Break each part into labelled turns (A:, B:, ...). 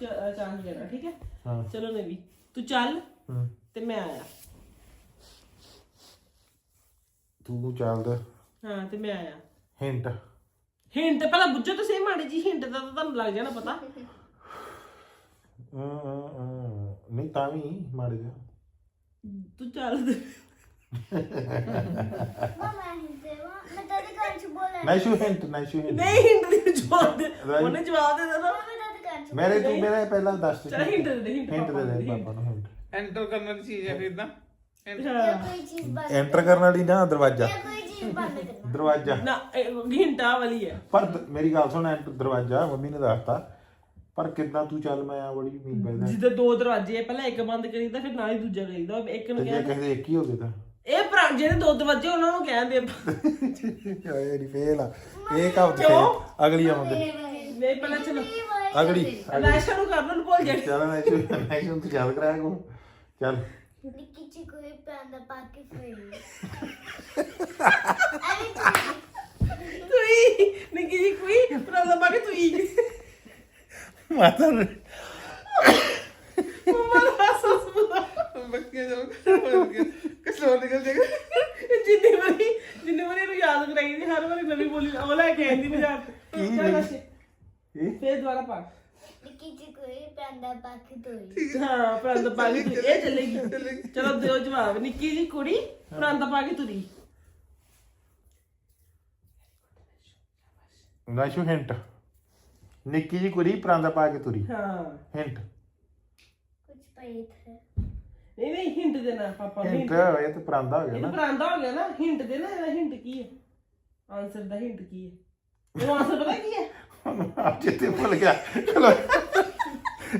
A: Chance ਦੇਣਾ ਠੀਕ ਹੈ?
B: ਹਾਂ।
A: ਚਲੋ ਨਵੀ ਤੂੰ ਚੱਲ
B: ਹੂੰ।
A: ਤੇ ਮੈਂ ਆਇਆ।
B: ਤੂੰ ਚੱਲਦਾ
A: ਹਾਂ ਤੇ ਮੈਂ ਆਇਆ।
B: ਹਿੰਟ
A: ਹਿੰਟ ਪਹਿਲਾਂ ਬੁੱਝੋ ਤਾਂ ਸਹੀ ਮਾੜੀ ਜੀ ਹਿੰਟ ਦਾ ਤਾਂ ਤੁਹਾਨੂੰ ਲੱਗ ਜਾਣਾ ਪਤਾ।
B: ਨਹੀਂ ਤਾਂ ਵੀ ਮਾਰ ਗਿਆ
A: ਤੂੰ ਚੱਲ
C: ਮਮਾ ਹਿੰਦੇ ਵਾ ਮੈਂ ਤੇਰੇ ਕੰਨ ਚ ਬੋਲਿਆ
B: ਨੈਸ਼ੂ ਹਿੰਟ ਨੈਸ਼ੂ ਹਿੰਟ
A: ਨਹੀਂ ਹਿੰਟ ਦੀ ਜਵਾਬ ਦੇ। ਉਹਨੇ ਜਵਾਬ ਦੇ ਦੇਣਾ
C: ਚ
B: ਮੇਰੇ ਤੂੰ ਮੇਰੇ ਪਹਿਲਾਂ ਦੱਸ
A: ਚੱਲ ਹਿੰਟ ਦੇ ਦੇ ਹਿੰਟ
B: ਹਿੰਟ ਦੇ ਦੇ ਪਾਪਾ ਨੂੰ ਹਿੰਟ।
D: ਐਂਟਰ ਕਰਨ ਵਾਲੀ ਚੀਜ਼ ਹੈ ਫਿਰ ਤਾਂ।
C: ਜਾਂ ਕੋਈ ਚੀਜ਼ ਬੰਦ
B: ਐਂਟਰ ਕਰਨ ਵਾਲੀ ਨਾ ਦਰਵਾਜ਼ਾ।
C: ਜਾਂ ਕੋਈ ਚੀਜ਼ ਬੰਦ ਕਰਨਾ
B: ਦਰਵਾਜ਼ਾ।
A: ਨਾ ਆ ਵਾਲੀ ਹੈ।
B: ਪਰ ਦ- ਮੇਰੀ ਗੱਲ ਸੁਣ ਐਂਟਰ ਦਰਵਾਜ਼ਾ ਮੰਮੀ ਨੇ ਦੱਸਤਾ। ਪਰ ਕਿੱਦਾਂ ਤੂੰ ਚੱਲ ਮੈਂ ਆ ਬੜੀ ਪੈਦਾ
A: ਜਿੱਦਾਂ ਦੋ ਦਰਵਾਜ਼ੇ ਆ ਪਹਿਲਾਂ ਇੱਕ ਬੰਦ ਕਰੀਦਾ ਫਿਰ ਨਾਲ ਹੀ ਦੂਜਾ ਕਰੀਦਾ ਇੱਕ ਨੂੰ
B: ਤੇ ਜੇ
A: ਕਹਿੰਦੇ
B: ਕਿਸੇ ਦੇ ਇੱਕ ਹੀ ਹੋ ਗਏ ਤਾਂ?
A: ਇਹ ਭਰਾ ਜਿਹੜੇ ਦੋ ਦਰਵਾਜ਼ੇ ਉਹਨਾਂ ਨੂੰ ਕਹਿੰਦੇ
B: ਓਏ ਨਹੀਂ ਫੇਲ ਆ। ਇਹ
A: ਕਿਉਂ?
B: ਅਗਲੀ ਆਉਂਦੇ।
A: ਨਹੀਂ ਪਹਿਲਾਂ ਚਲੋ।
B: ਅਗਲੀ
A: ਅਨਾਸ਼ਾ ਨੂੰ ਕਰਨ ਨੂੰ ਭੁੱਲ ਜਾਣੀ।
B: ਚੱਲ ਨੈਸ਼ੂ ਨੈਸ਼ੂ ਤੂੰ ਚੱਲ ਕਰਾਇਆ ਕੋ ਚੱਲ।
C: ਨਿੱਕੀ ਚੀ ਕੋਈ ਪੈਂਦਾ ਪਾ ਕੇ ਫੇਰੀ
A: ਤੂੰ ਹੀ। ਨਿੱਕੀ ਜੀ ਕੋਈ ਪ੍ਰੋਬਲਮ ਆ ਕੇ ਤੂੰ ਹੀ
B: ਮਾਤਾ ਨੇ।
A: ਮੰਮਾ ਦਾ ਬੁਲਾ
D: ਬੱਕੀਆਂ ਨਿਕਲ ਜਾਏਗਾ।
A: ਜਿੰਨੀ ਵਾਰੀ ਜਿੰਨੀ ਵਾਰੀ ਇਹਨੂੰ ਯਾਦ ਕਰਾਈ ਦੀ ਹਰ ਵਾਰੀ ਨਵੀਂ ਬੋਲੀ ਉਹ ਲੈ ਕੇ ਆਂਦੀ ਬਾਜ਼ਾਰ ਤੋਂ। ਚੱਲ ਅੱਛੇ
B: ਇਹ
A: ਫੇਰ ਦੁਬਾਰਾ ਪਾ।
C: ਨਿੱਕੀ ਚੀ ਕੋਈ ਪੈਂਦਾ ਪਾ ਕੇ ਤੋਈ
A: ਹਾਂ ਪ੍ਰੰਦ ਪਾ ਕੇ ਤੁਰੀ। ਇਹ ਚੱਲੇਗੀ। ਚਲੋ ਦਿਓ ਜਵਾਬ। ਨਿੱਕੀ ਜੀ ਕੁੜੀ ਪ੍ਰੰਦ ਪਾ ਕੇ ਤੁਰੀ।
B: ਨੈਸ਼ੂ ਹਿੰਟ ਨਿੱਕੀ ਜੀ ਕੁੜੀ ਪਰਾਂਦਾ ਪਾ ਕੇ ਤੁਰੀ।
A: ਹਾਂ।
B: ਹਿੰਟ
C: ਕੁਝ ਪਈ ਥੇ
A: ਨਹੀਂ ਨਹੀਂ ਹਿੰਟ ਦੇਣਾ ਪਾਪਾ
B: ਹਿੰਟ
A: ਹਿੰਟ
B: ਇਹ ਤਾਂ ਪਰਾਂਦਾ ਹੋ ਗਿਆ
A: ਇਹ
B: ਨਾ।
A: ਪਰਾਂਦਾ ਹੋ ਗਿਆ ਨਾ। ਹਿੰਟ ਦੇ ਨਾ ਇਹਦਾ ਹਿੰਟ ਕੀ ਹੈ? ਆਨਸਰ ਦਾ ਹਿੰਟ ਕੀ ਹੈ? ਉਹ ਆਨਸਰ ਪਤਾ ਕੀ ਹੈ?
B: ਆਪ ਜਿੱਤੇ ਭੁੱਲ ਗਿਆ। ਚਲੋ।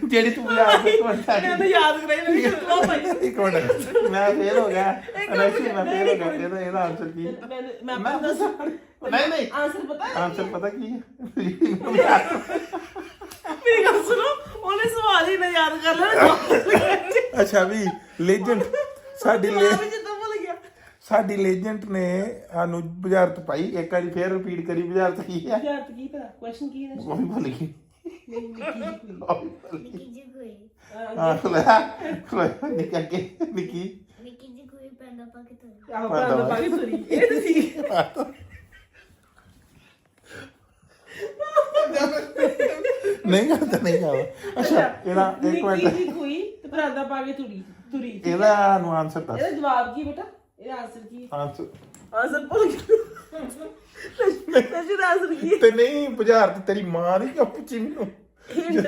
B: ਜਿਹੜੀ ਤੂੰ ਯਾਦ ਕਰ ਕੋਣ
A: ਇਹਨੂੰ ਯਾਦ ਕਰਾਈ ਨਹੀਂ ਕਿਤਨਾ ਭਾਈ।
B: ਇੱਕ ਮਿੰਟ। ਮੈਂ ਫੇਲ ਹੋ ਗਿਆ।
A: ਮਿੰਟ,
B: ਮੈਂ ਫੇਲ ਹੋ ਗਿਆ। ਇਹਦਾ ਇਹਦਾ ਆਨਸਰ ਕੀ?
A: ਮੈਂ ਮੈਂ
B: ਮੈਂ ਨਹੀਂ ਨਹੀਂ।
A: ਆਨਸਰ ਪਤਾ ਹੈ?
B: ਆਨਸਰ ਪਤਾ ਕੀ ਹੈ?
A: ਮੇਰੀ ਗੱਲ ਸੁਣੋ ਉਹਨੇ ਸਵਾਲ ਹੀ ਨਾ ਯਾਦ ਕਰ ਲੈਣਾ।
B: ਅੱਛਾ ਵੀ ਲੈਜੈਂਡ ਸਾਡੀ ਲੈ
A: ਜਵਾਬ ਜਿੱਦਾਂ ਭੁੱਲ ਗਿਆ
B: ਸਾਡੀ ਲੈਜੈਂਡ ਨੇ ਸਾਨੂੰ ਬੁਝਾਰਤ ਪਾਈ ਇੱਕ ਵਾਰੀ ਫੇਰ ਰਿਪੀਟ ਕਰੀ ਬੁਝਾਰਤ ਕੀ ਹੈ?
A: ਯਾਰ ਕੀ ਪਤਾ ਕੁਐਸਚਨ ਕੀ ਹੈ
B: ਉਹ ਵੀ ਭੁੱਲ ਗਈ।
A: ਨਹੀਂ ਨਿੱਕੀ ਜੀ ਕੋਈ।
C: ਨਿੱਕੀ
B: ਹਾਂ ਖਲੋਇਆ ਨਿੱਕਾ। ਕੇ ਨਿੱਕੀ
C: ਨਿੱਕੀ। ਜੀ ਕੋਈ ਪੈਂਦਾ ਪਾ ਕੇ
A: ਆਹ ਪ੍ਰੰਦ ਪਾ ਕੇ ਤੁਰੀ ਇਹ ਤਾਂ ਸੀ।
B: ਨਹੀਂ ਕਰਦਾ ਨਹੀਂ ਕਰਦਾ ਅੱਛਾ ਇਹਦਾ ਇੱਕ
A: ਨਿੱਕੀ
B: ਮਿੰਟ।
A: ਜੀ ਕੋਈ ਤੇ ਪਰਾਂਦਾ ਪਾ ਕੇ ਤੁਰੀ ਤੁਰੀ
B: ਇਹਦਾ ਨੂੰ ਆਨਸਰ ਦੱਸ।
A: ਇਹਦਾ ਜਵਾਬ ਕੀ ਬੇਟਾ? ਇਹਦਾ ਆਨਸਰ ਕੀ ਹੈ?
B: ਆਨਸਰ
A: ਆਨਸਰ ਭੁੱਲ ਗਿਆ ਦਾ ਆਨਸਰ ਕੀ ਹੈ?
B: ਤੇ ਨਹੀਂ ਬੁਝਾਰਤ ਤੇਰੀ ਮਾਂ ਨਹੀਂ ਪੁੱਛੀ ਮੈਨੂੰ।
A: Hint-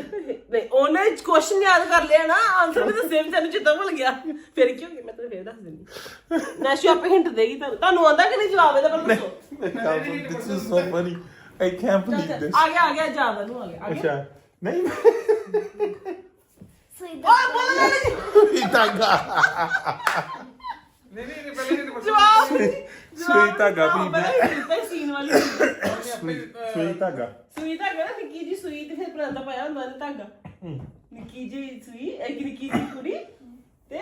A: ਨਹੀਂ ਉਹਨੇ ਕੁਐਸਚਨ ਯਾਦ ਕਰ ਲਿਆ ਨਾ ਆਨਸਰ ਵੀ ਦੱਸਿਆ ਵੀ ਤੈਨੂੰ ਚਿੱਤਾ ਭੁੱਲ ਗਿਆ। ਫਿਰ ਕੀ ਹੋ ਗਿਆ? ਮੈਂ ਤੈਨੂੰ ਫੇਰ ਦੱਸ ਦਿੰਦੀ। ਨੈਸ਼ੂ ਆਪੇ ਹਿੰਟ ਦੇਗੀ ਤੁਹਾਨੂੰ। ਤੁਹਾਨੂੰ ਆਉਂਦਾ ਕਿ ਨਹੀਂ ਜਵਾਬ ਇਹਦਾ? ਪਰ ਦੱਸੋ।
B: This is so funny I can't
A: ਚੱਲ,
B: ਬਲੀਵ
A: ਚੱਲ,
B: ਦਿਸ
A: ਆ ਗਿਆ ਆ ਗਿਆ ਜਵਾਬ ਨੂੰ ਆ ਗਿਆ ਆ ਗਿਆ।
B: ਅੱਛਾ। ਨਹੀਂ।
C: ਸੂਈ
A: ਓਏ ਬੋਲ ਨਾ।
B: ਇਹ ਤਾਗਾ
D: ਨਹੀਂ ਨਹੀਂ ਨਹੀਂ, ਪਹਿਲੇ ਨਹੀਂ ਪਤਾ
A: ਜਵਾਬ
B: ਸੂਈ ਧਾਗਾ ਵੀ
A: ਵੀ ਸੀਨ ਵਾਲੀ।
B: ਸੂਈ ਤਾਗਾ
A: ਸੂਈ ਧਾਗਾ। ਨਾ ਨਿੱਕੀ ਜੀ ਸੂਈ ਤੇ ਫਿਰ ਪਰਾਂਦਾ ਪਾਇਆ ਹੁੰਦਾ ਨੇ ਧਾਗਾ। ਨਿੱਕੀ ਜੀ ਸੂਈ ਇੱਕ ਨਿੱਕੀ ਜੀ ਕੁੜੀ ਤੇ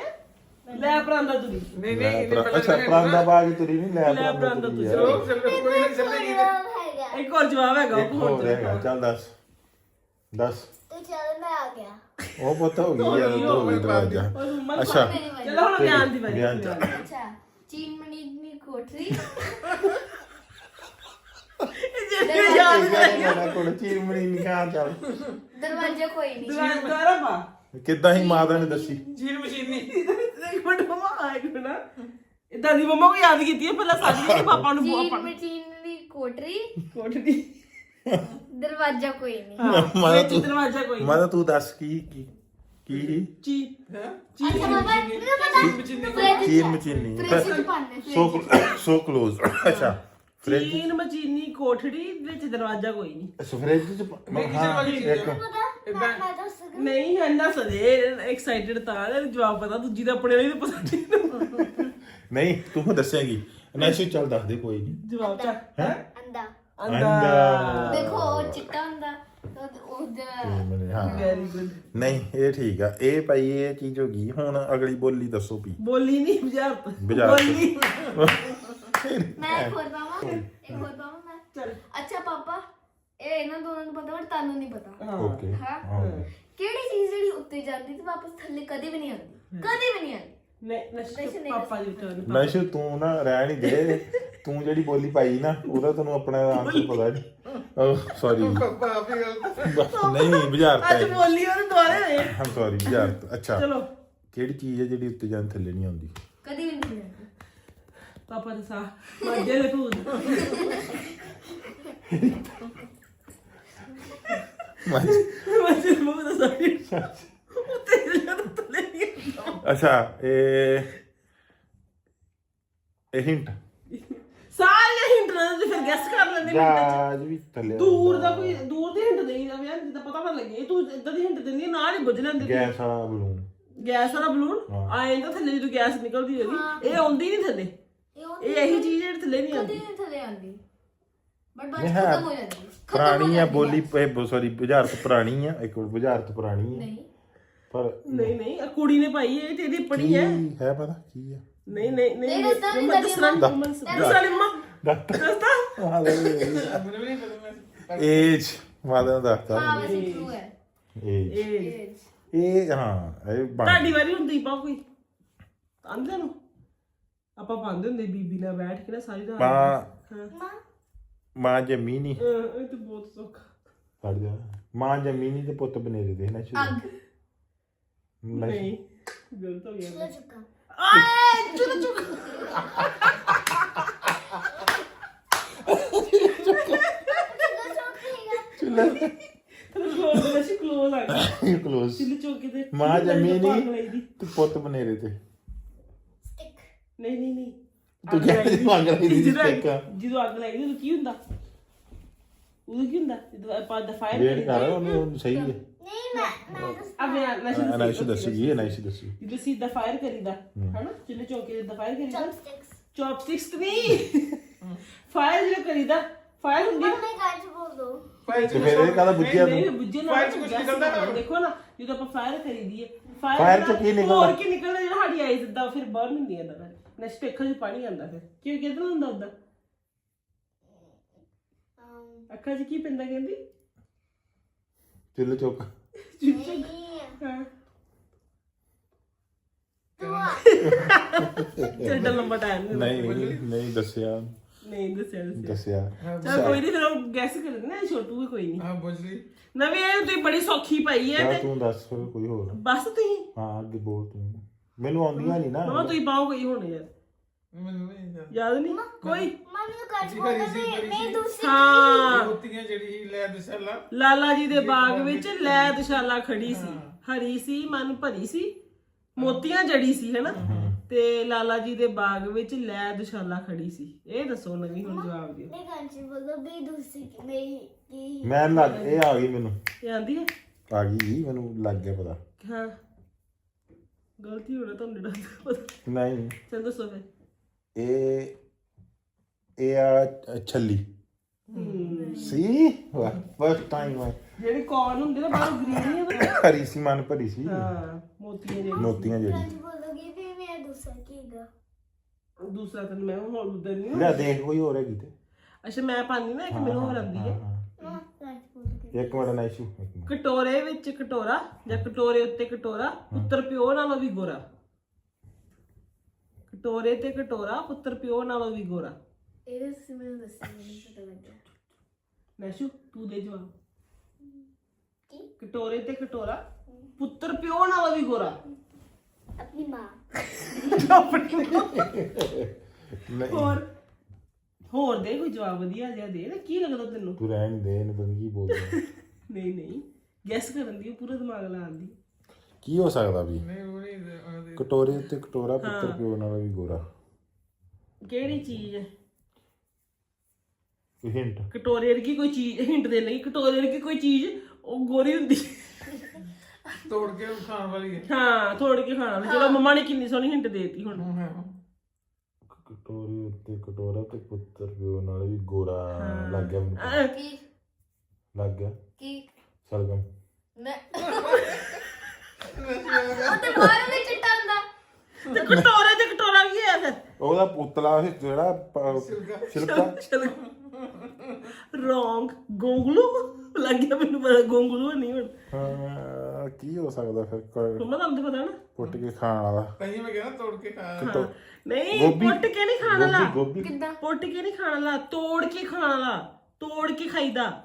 A: ਲੈ ਪਰਾਂਦਾ ਤੁਰੀ।
D: ਨਹੀਂ ਨਹੀਂ ਇਹਨੇ ਪਹਿਲੇ
B: ਅੱਛਾ ਪ੍ਰਾਂਦਾ ਬਾਗ ਤੇਰੀ ਨਹੀਂ ਲੈ
A: ਲੈ
B: ਪ੍ਰਾਂਦਾ
A: ਪ੍ਰਾਂਦਾ
B: ਤੁਰੀ। ਯਾਰ।
D: ਲੋਕ ਚੱਲੇ ਕੋਈ ਨਹੀਂ ਚੱਲੇਗੀ
C: ਹੈਗਾ
A: ਇੱਕ ਹੋਰ ਜਵਾਬ ਹੈਗਾ
B: ਇੱਕ ਹੋਰ ਰਹੇਗਾ ਚੱਲ ਦੱਸ। ਦੱਸ।
C: ਚੱਲ ਆ
B: ਉਹ ਪੁੱਤ ਹੋ ਗਈ ਯਾਰ ਹੋ ਗਈ ਦਰਵਾਜ਼ਾ ਅੱਛਾ।
A: ਚਲੋ ਹੁਣ ਬਿਆਨ ਦੀ ਵਾਰੀ।
B: ਬਿਆਨ ਚ।
C: ਅੱਛਾ ਚੀਨ ਮਣੀ ਦੀ ਕੋਠਰੀ।
A: ਜੇ ਯਾਦ
B: ਮੇਰਾ ਕੋਲ ਚੀਰ ਮਣੀ ਨਿਕਾਹ ਚੱਲ।
C: ਦਰਵਾਜ਼ਾ ਕੋਈ ਨਹੀਂ
A: ਦੁਬਾਰਾ ਦੁਬਾਰਾ ਪਾ।
B: ਕਿੱਦਾਂ ਹੀ ਮਾਤਾ ਨੇ ਦੱਸੀ?
D: ਜੀਨ ਮਸ਼ੀਨੀ
A: ਇੱਕ ਮਿੰਟ ਮਮਾ ਆਇਆ ਕਿ ਨਾ ਇਦਾਂ ਦੀ ਮਮਾ ਕੋ ਯਾਦ ਕੀਤੀ ਹੈ ਪਹਿਲਾਂ ਸਾਡੀ ਪਾਪਾ ਨੂੰ
C: ਚੀਨ
A: ਪਾਪਾ
C: ਮਚੀਨ ਦੀ ਕੋਠਰੀ।
A: ਦੀ
C: ਦਰਵਾਜ਼ਾ ਕੋਈ ਨਹੀਂ
A: ਹਾਂ
B: ਮਾਤਾ ਤੂੰ
A: ਦਰਵਾਜ਼ਾ ਕੋਈ ਨਹੀਂ।
B: ਮਾਤਾ ਤੂੰ ਦੱਸ ਕੀ ਕੀ ਕੀ?
A: ਚੀ
D: ਹੈ?
C: ਅੱਛਾ ਬਾਬਾ ਮੈਨੂੰ ਪਤਾ ਫ੍ਰਿਜ
B: ਚੀਨ ਮਚੀਨੀ।
C: ਫ੍ਰਿਜ ਚ ਪਾਣੇ
B: ਸੋ। ਸੋ ক্লোਜ਼ ਅੱਛਾ ਫ੍ਰਿਜ
A: ਚੀਨ ਮਚੀਨੀ ਕੋਠੜੀ ਵਿੱਚ ਦਰਵਾਜ਼ਾ ਕੋਈ ਨਹੀਂ
B: ਫ੍ਰਿਜ ਚ ਪ-
D: ਨਹੀਂ, ਕਿਸੇ
B: ਹਾਂ,
D: ਵਾਲੀ ਚੀਜ਼।
B: ਇੱਕ
D: ਹੈ।
C: ਪਤਾ ਮੈਂ ਮੈਂ ਦੱਸ ਸਕਦੀ
A: ਨਹੀਂ ਸਦੇ ਐਕਸਾਈਟਡ ਤਾਂ ਇਹਦਾ ਜਵਾਬ ਪਤਾ ਦੂਜੀ ਦਾ ਆਪਣੇ ਲਈ ਤਾਂ ਪਤਾ ਨਹੀਂ
B: ਨਹੀਂ ਤੂੰ ਦੱਸੇਂਗੀ। ਨੈਸ਼ੂ ਚੱਲ ਦੱਸ ਦੇ ਕੋਈ ਨਹੀਂ
A: ਜਵਾਬ ਚਾ
B: ਹੈ?
C: ਅੰਦਾ
A: ਅੰਦਾ
C: ਦੇਖੋ ਉਹ ਚਿੱਟਾ ਹੁੰਦਾ ਉਹ- ਉਹਦਾ
B: ਹਾਂ
A: ਵੈਰੀ ਗੁੱਡ
B: ਨਹੀਂ ਇਹ ਠੀਕ ਆ ਇਹ ਭਾਈ ਇਹ ਚੀਜ਼ ਹੋ ਗਈ ਹੁਣ ਅਗਲੀ ਬੋਲੀ ਦੱਸੋ ਵੀ
A: ਬੋਲੀ ਨਹੀਂ ਬੁਝਾਰਤ
B: ਬੁਝਾਰਤ।
A: ਬੋਲੀ
C: ਮੈਂ ਇੱਕ ਹੋਰ ਪਾਵਾਂ ਇੱਕ ਹੋਰ ਪਾਵਾਂ ਮੈਂ
A: ਚੱਲ
C: ਅੱਛਾ ਪਾਪਾ ਇਹ ਇਹਨਾਂ ਦੋਨਾਂ ਨੂੰ ਪਤਾ ਪਰ ਤੁਹਾਨੂੰ ਨਹੀਂ ਪਤਾ
A: ਹਾਂ
B: ਓਕੇ
C: ਹਾਂ।
B: ਹਾਂ
C: ਕਿਹੜੀ ਜਾਂਦੀ ਤੇ ਵਾਪਸ ਥੱਲੇ ਕਦੇ ਵੀ ਨਹੀਂ ਆਉਂਦੀ ਕਦੇ ਵੀ ਨਹੀਂ ਆਉਂਦੀ
A: ਨਹੀਂ ਨਸ਼ੇ ਪਾਪਾ ਦੀ ਰਿਟਰਨ
B: ਨਸ਼ ਤੂੰ ਨਾ ਰਹਿ ਨਹੀਂ ਦੇ ਤੂੰ ਜਿਹੜੀ ਬੋਲੀ ਪਾਈ ਨਾ ਉਹਦਾ ਤੈਨੂੰ ਆਪਣਾ ਆਨਸਰ ਪਤਾ ਨਹੀਂ ਸੌਰੀ
D: ਹੀ ਗਲਤ
B: ਨਹੀਂ ਬੁਝਾਰਤ
A: ਅੱਜ
B: ਹੈ
A: ਬੋਲੀ ਉਹਨੇ ਦੁਆਰੇ ਹੋਏ
B: ਹਾਂ ਸੌਰੀ ਬੁਝਾਰਤ। ਅੱਛਾ
A: ਚਲੋ।
B: ਕਿਹੜੀ ਚੀਜ਼ ਹੈ ਜਿਹੜੀ ਉੱਤੇ ਜਾਂ ਥੱਲੇ ਨਹੀਂ ਆਉਂਦੀ?
C: ਕਦੇ ਵੀ ਨਹੀਂ ਆਉਂਦੀ।
A: ਪਾਪਾ ਦੇ ਸਾ ਮਾਜੇ ਦੇ ਭੂਤ। ਮਾਜੇ ਦੇ ਭੂਤ ਦਾ ਸਾ ਉੱਤੇ ਨਹੀਂ ਆਉਂਦਾ।
B: ਅੱਛਾ ਇਹ ਇਹ ਹਿੰਟ
A: ਸਾਰੀਆਂ ਹਿੰਟ ਨਾਲ ਤੇ ਫਿਰ ਗੈਸ ਕਰ ਲੈਂਦੇ ਮਿੰਟ ਚ
B: ਜਾਜ ਵੀ ਥੱਲੇ
A: ਦੂਰ ਦਾ ਕੋਈ ਦੂਰ ਦੀ ਹਿੰਟ ਦੇਈ ਜਾਵੇ ਯਾਰ ਜਿੱਦਾਂ ਪਤਾ ਨਾ ਲੱਗੇ। ਤੂੰ ਇਦਾਂ ਦੀ ਹਿੰਟ ਦਿੰਦੀ ਆ, ਨਾਲ ਹੀ ਬੁੱਝ ਲੈਂਦੀ
B: ਗੈਸ ਵਾਲਾ ਬਲੂਨ।
A: ਗੈਸ ਵਾਲਾ ਬਲੂਨ। ਆਏ ਤਾਂ ਥੱਲੇ ਜਦੋਂ ਗੈਸ ਨਿਕਲਦੀ ਹੋਗੀ ਇਹ ਆਉਂਦੀ ਨਹੀਂ ਥੱਲੇ।
C: ਇਹ
A: ਇਹ ਇਹੀ ਚੀਜ਼ ਜਿਹੜੀ ਥੱਲੇ ਨਹੀਂ ਆਉਂਦੀ।
C: ਨਹੀਂ ਥੱਲੇ ਆਉਂਦੀ। ਬਟ ਬਾਅਦ
B: ਇਹ
C: ਚ
B: ਹੈ
C: ਖਤਮ ਹੋ ਜਾਂਦੀ। ਹੈ।
B: ਪੁਰਾਣੀ ਆ ਬੋਲੀ ਸੌਰੀ ਬੁਝਾਰਤ ਪੁਰਾਣੀ ਆ। ਇੱਕ ਬੁਝਾਰਤ ਪੁਰਾਣੀ ਆ।
C: ਨਹੀਂ।
B: ਪਰ
A: ਨਹੀਂ ਨਹੀਂ ਆ ਕੁੜੀ ਨੇ ਪਾਈ ਹੈ ਤੇ ਇਹਦੀ ਪੜੀ
B: ਕੀ
A: ਹੈ
B: ਹੈ ਪਤਾ ਕੀ ਹੈ
A: ਨਹੀਂ ਨਹੀਂ ਨਹੀਂ
C: ਨਹੀਂ,
A: ਦੱਸਣਾ ਨਹੀਂ, ਮੈਂ। ਦੱਸਣਾ ਨਹੀਂ, ਮੰਮਾ
D: ਵੀ ਨਹੀਂ ਪਤਾ ਮੈਂ
B: ਏਜ ਮਾਦਾ ਦੱਸਦਾ
C: ਹਾਂ ਵੈਸੇ ਟਰੂ ਹੈ।
B: ਏਜ।
A: ਇਹ
C: Age।
B: ਇਹ ਹਾਂ ਇਹ ਬਣ
A: ਤੁਹਾਡੀ ਵਾਰੀ ਹੁੰਦੀ ਪਾ ਕੋਈ। ਆਂਦੇ ਨੂੰ। ਆਪਾਂ ਪਾਉਂਦੇ ਹੁੰਦੇ ਬੀਬੀ ਨਾਲ ਬੈਠ ਕੇ ਨਾ ਸਾਰੀ ਰਾਤ।
B: ਮਾਂ।
C: ਮਾਂ।
B: ਮਾਂ ਜੰਮੀ ਨਹੀਂ
A: ਅਹ, ਇਹ ਤਾਂ ਬਹੁਤ ਸੌਖਾ।
B: ਫੜ ਜਾ। ਮਾਂ ਜੰਮੀ ਨਹੀਂ ਤੇ ਪੁੱਤ ਬਨੇਰੇ ਦੇ ਨਾ
C: ਅੱਗ।
A: ਨਹੀਂ। ਗਲਤ ਹੋ ਗਿਆ।
C: ਚਲੋ ਚੁੱਕਾ।
A: ਆਏ ਚੁੱਕ ਚੁੱਕ। ਕਲੋਜ਼ ਦਾ ਸੀ ਕਲੋਜ਼ ਆ ਗਿਆ।
B: ਕਲੋਜ਼
A: ਚਿੱਲ ਚੌਕੇ ਤੇ
B: ਮਾਂ ਜੰਮੀ ਨਹੀਂ
A: ਦੀ।
B: ਤੇ ਪੁੱਤ ਬਨੇਰੇ ਤੇ।
C: ਸਟਿਕ
A: ਨਹੀਂ ਨਹੀਂ ਨਹੀਂ।
B: ਤੂੰ ਕਹਿੰਦੀ ਤੂੰ ਅੱਗ ਲਾਈ ਦੀ
A: ਜਦੋਂ ਅੱਗ ਦੀ ਉਦੋਂ ਕੀ ਹੁੰਦਾ? ਉਦੋਂ ਕੀ ਹੁੰਦਾ? ਜਦੋਂ ਆਪਾਂ ਦਾ ਫਾਇਰ
B: ਵੇਟ ਕਰ ਉਹਨੂੰ ਸਹੀ ਹੈ।
C: ਨਹੀਂ ਮੈਂ
A: ਅਬੇ
B: ਅਨਾਇਸ਼ ਦੱਸੀ ਇਹ ਅਨਾਇਸ਼ ਦੱਸੀ
A: ਜਦੋਂ ਸਿੱਧਾ ਫਾਇਰ ਕਰੀਦਾ ਹਨਾ? ਚਿੱਲ ਚੌਕੇ ਤੇ ਫਾਇਰ ਕਰੀਦਾ।
C: ਚੌਪਸਟਿਕਸ
A: ਚੌਪਸਟਿਕਸ ਨਹੀਂ ਫਾਇਰ ਜਿਹੜਾ ਕਰੀਦਾ ਫਾਇਰ ਹੁੰਦੀ ਨਾ
C: ਮੈਂ ਗਾਜ ਬੋਲ ਦੋ।
D: ਫਾਈਲ
B: ਤੇ ਫਿਰ ਇਹ ਕਾਹਦਾ ਬੁੱਝਿਆ
A: ਨਹੀਂ
B: ਤੂੰ?
A: ਬੁੱਝੇ
D: Fire
A: ਨਾ
D: ਚ ਕੁਛ
A: gas
D: ਨਿਕਲਦਾ। ਨਾ।
A: ਦੇਖੋ ਨਾ ਜਦੋਂ ਆਪਾਂ ਫਾਇਰ ਕਰੀਦੀ ਹੈ
B: Fire ਚ ਕੀ ਨਿਕਲਦਾ?
A: ਹੋਰ ਕੀ ਨਿਕਲਦਾ ਜਿਹੜਾ ਸਾਡੀ ਆਈਜ਼ ਦਾ ਫਿਰ ਬਰਨ ਹੁੰਦੀ ਹੈ ਦਾ ਨੈਕਸਟ ਅੱਖਾਂ 'ਚ ਪਾਣੀ ਆਉਂਦਾ ਫਿਰ। ਕਿਉਂ ਕਿਦਾਂ ਹੁੰਦਾ ਹੁੰਦਾ ਅੱਖਾਂ 'ਚ ਕੀ ਪੈਂਦਾ ਕਹਿੰਦੀ?
B: ਚੁੱਲ੍ਹ ਚੁੱਕ
C: ਨਹੀਂ।
A: ਹਾਂ।
C: ਤੂੰ
A: ਚੱਲ ਲੰਬਾ ਟਾਈਮ
B: ਨਹੀਂ ਨਹੀਂ ਦੱਸਿਆ।
A: ਨਹੀਂ ਦੱਸਿਆ ਦੱਸਿਆ।
B: ਦੱਸਿਆ।
A: ਚਲ ਕੋਈ ਨਹੀਂ ਫਿਰ ਉਹ ਗੈਸ ਕਰ ਨਾ ਛੋਟੂ ਵੀ ਕੋਈ ਨਹੀਂ
D: ਹਾਂ ਬੁੱਝ ਲਈ।
A: ਨਵੀਂ ਇਹ ਤੁਸੀਂ ਬੜੀ ਸੌਖੀ ਪਾਈ ਹੈ
B: ਕਿਆ
A: ਤੇ
B: ਤੂੰ ਦੱਸ ਫਿਰ ਕੋਈ ਹੋਰ।
A: ਬਸ ਤੁਸੀਂ?
B: ਹਾਂ ਅੱਗੇ ਬੋਲ ਤੂੰ। ਮੈਨੂੰ ਆਉਂਦੀਆਂ ਨਹੀਂ
A: ਮਮਾ
B: ਨਾ
A: ਤੁਸੀਂ ਪਾਓ ਕੋਈ ਹੁਣ ਯਾਰ।
D: ਮੈਨੂੰ ਨਹੀਂ ਯਾਦ।
A: ਯਾਦ ਨਹੀਂ ਕੋਈ?
C: ਮੰਮੀ ਨੂੰ ਗਾਜ
D: ਜੀ
C: ਬੋਲ
D: ਕਰੀ
C: ਦੋ
D: ਸੀ, ਕਰੀ
C: ਨਹੀਂ
D: ਸੀ।
C: ਦੂਸਰੀ
A: ਹਾਂ।
D: ਮੋਤੀਆਂ ਜਿਹੜੀ ਲੈ ਦਸਲਾ।
A: ਲਾਲਾ ਜੀ ਦੇ ਬਾਗ ਵਿੱਚ ਲੈ ਦਸ਼ਾਲਾ ਖੜੀ ਸੀ। ਹਰੀ ਸੀ ਮਨ ਭਰੀ ਸੀ। ਮੋਤੀਆਂ ਜੜੀ ਸੀ ਹੈਨਾ? ਤੇ ਲਾਲਾ ਜੀ ਦੇ ਬਾਗ ਵਿੱਚ ਲੈ ਦਸ਼ਾਲਾ ਖੜੀ ਸੀ। ਇਹ ਦੱਸੋ ਨਵੀਂ ਹੁਣ ਜਵਾਬ ਦਿਓ।
C: ਨਹੀਂ ਨਹੀਂ
B: ਮੈਂ ਲੱਗ ਇਹ ਆ ਗਈ ਮੈਨੂੰ।
A: ਇਹ ਆਂਦੀ ਹੈ?
B: ਆ ਗਈ ਮੈਨੂੰ ਲੱਗ ਗਿਆ ਪਤਾ।
A: ਹਾਂ। ਗਲਤੀ ਹੋਣਾ ਤੁਹਾਨੂੰ ਡਰ ਪਤਾ।
B: ਨਹੀਂ।
A: ਚਲ ਦੱਸੋ ਫਿਰ।
B: ਇਹ ਇਹ ਆ ਛੱਲੀ। ਸੀ? ਫਸਟ ਟਾਈਮ ਆ।
A: ਜਿਹੜੀ ਕੌਰਨ ਹੁੰਦੀ ਨਾ ਬਾਹਰ ਗ੍ਰੀਨ ਨਹੀਂ ਹੁੰਦਾ
B: ਹਰੀ ਸੀ ਮਨ ਭਰੀ ਸੀ।
A: ਹਾਂ ਮੋਤੀਆਂ ਜਿਹੜੀ
B: ਮੋਤੀਆਂ ਜਿਹੜੀ
C: ਦੂਸਰਾ ਕੀ ਹੈਗਾ?
A: ਦੂਸਰਾ ਤਾਂ ਮੈਂ ਹੁਣ ਉਧਰ ਨਹੀਂ
B: ਲੈ ਦੇਖ ਕੋਈ ਹੋਰ ਹੈਗੀ ਤੇ।
A: ਅੱਛਾ ਮੈਂ ਪਾਣੀ ਨਾ ਇੱਕ ਮੈਨੂੰ ਹੋਰ ਆਂਦੀ ਹੈ।
B: ਹਾਂ,
C: ਮਾਂ ਗਾਜ ਬੋਲੋਗੇ
B: ਹਾਂ। ਇੱਕ ਮਿੰਟ ਨਾਈਸ਼ੂ ਇੱਕ ਮਿੰਟ।
A: ਕਟੋਰੇ ਵਿੱਚ ਕਟੋਰਾ ਜਾਂ ਕਟੋਰੇ ਉੱਤੇ ਕਟੋਰਾ ਪੁੱਤਰ ਪਿਓ ਨਾਲੋਂ ਵੀ ਗੋਰਾ। ਕਟੋਰੇ ਤੇ ਕਟੋਰਾ ਪੁੱਤਰ ਪਿਓ ਨਾਲੋਂ ਵੀ ਗੋਰਾ।
C: ਇਹਦੇ ਤੁਸੀਂ ਮੈਨੂੰ ਦੱਸੋ ਮੈਨੂੰ ਪਤਾ ਲੱਗਿਆ।
A: ਨੈਸ਼ੂ ਤੂੰ ਦੇ ਜਵਾਬ।
C: ਕੀ?
A: ਕਟੋਰੇ ਤੇ ਕਟੋਰਾ ਪੁੱਤਰ ਪਿਓ ਨਾਲੋਂ ਵੀ ਗੋਰਾ।
C: ਆਪਣੀ ਮਾਂ।
B: ਨਹੀਂ।
A: ਹੋਰ ਹੋਰ ਦੇ ਕੋਈ ਜਵਾਬ ਵਧੀਆ ਜਿਹਾ ਦੇ ਨਾ ਕੀ ਲੱਗਦਾ ਤੈਨੂੰ?
B: ਤੂੰ ਰਹਿਣ ਦੇ ਇਹਨੂੰ ਪਤਾ ਨੀ ਕੀ ਬੋਲਦਾ
A: ਨਹੀਂ ਨਹੀਂ ਗੈਸ ਕਰਨ ਦੀ ਉਹ ਪੂਰਾ ਦਿਮਾਗ ਲਾਉਣ ਦੀ।
B: ਕੀ ਹੋ ਸਕਦਾ ਵੀ?
D: ਨਹੀਂ ਉਹ ਨਹੀਂ ਉਹਦੇ
B: ਕਟੋਰੇ ਤੇ ਕਟੋਰਾ ਪੁੱਤਰ ਪਿਓ ਨਾਲ ਵੀ ਗੋਰਾ।
A: ਕਿਹੜੀ ਚੀਜ਼ ਹੈ?
B: ਕੋਈ ਹਿੰਟ
A: ਕਟੋਰੇ ਵਰਗੀ ਕੋਈ ਚੀਜ਼ ਹਿੰਟ ਦੇ ਲਈ ਕਟੋਰੇ ਵਰਗੀ ਕੋਈ ਚੀਜ਼ ਉਹ ਗੋਰੀ ਹੁੰਦੀ।
D: ਤੋੜ ਕੇ ਖਾਣ ਵਾਲੀ ਹੈ।
A: ਹਾਂ ਥੋੜ ਕੇ ਖਾਣਾ ਵਾਲੀ। ਚਲੋ ਮੰਮਾ ਨੇ ਕਿੰਨੀ ਸੋਹਣੀ ਹਿੰਟ ਦੇਤੀ ਹੁਣ।
B: ਕਟੋਰੇ ਉੱਤੇ ਕਟੋਰਾ ਤੇ ਪੁੱਤਰ ਪਿਓ ਨਾਲ ਵੀ ਗੋਰਾ ਲੱਗ ਗਿਆ ਮੈਨੂੰ। ਪਤਾ।
A: ਅਹ,
C: ਕੀ?
B: ਲੱਗ ਗਿਆ?
C: ਕੀ?
B: ਸਰਗਮ
C: ਮੈਂ ਉਹ ਤੇ ਬਾਹਰ ਵਿੱਚ ਚਿੱਟਾ ਹੁੰਦਾ।
A: ਤੇ ਕਟੋਰੇ ਤੇ ਕਟੋਰਾ ਕੀ ਹੈ ਫਿਰ?
B: ਉਹਦਾ ਪੁਤਲਾ ਸੀ ਜਿਹੜਾ ਪ- ਛਿਲਕਾ
A: ਚਲ ਰੋਂਗ। ਗੋਂਗਲੂ? ਲੱਗ ਗਿਆ ਮੈਨੂੰ ਪਤਾ ਗੋਂਗਲੂ ਨਹੀਂ ਹੁਣ।
B: ਹਾਂ, ਨਾਲ ਕੀ ਹੋ ਸਕਦਾ ਫਿਰ? ਕ-
A: ਮੰਮਾ ਤੁਹਾਨੂੰ ਪਤਾ ਨਾ।
B: ਕੁੱਟ ਕੇ ਖਾਣ ਵਾਲਾ।
D: ਨਹੀਂ ਮੈਂ ਕਹਿੰਦਾ ਤੋੜ ਕੇ ਖਾ
B: ਕਿ
A: ਨਹੀਂ ਪੁੱਟ ਕੇ ਨਹੀਂ ਖਾਣ ਵਾਲਾ।
C: ਕਿੱਦਾਂ?
A: ਪੁੱਟ ਕੇ ਨਹੀਂ ਖਾਣ ਵਾਲਾ ਤੋੜ ਕੇ ਖਾਣ ਵਾਲਾ। ਤੋੜ ਕੇ ਖਾਈਦਾ।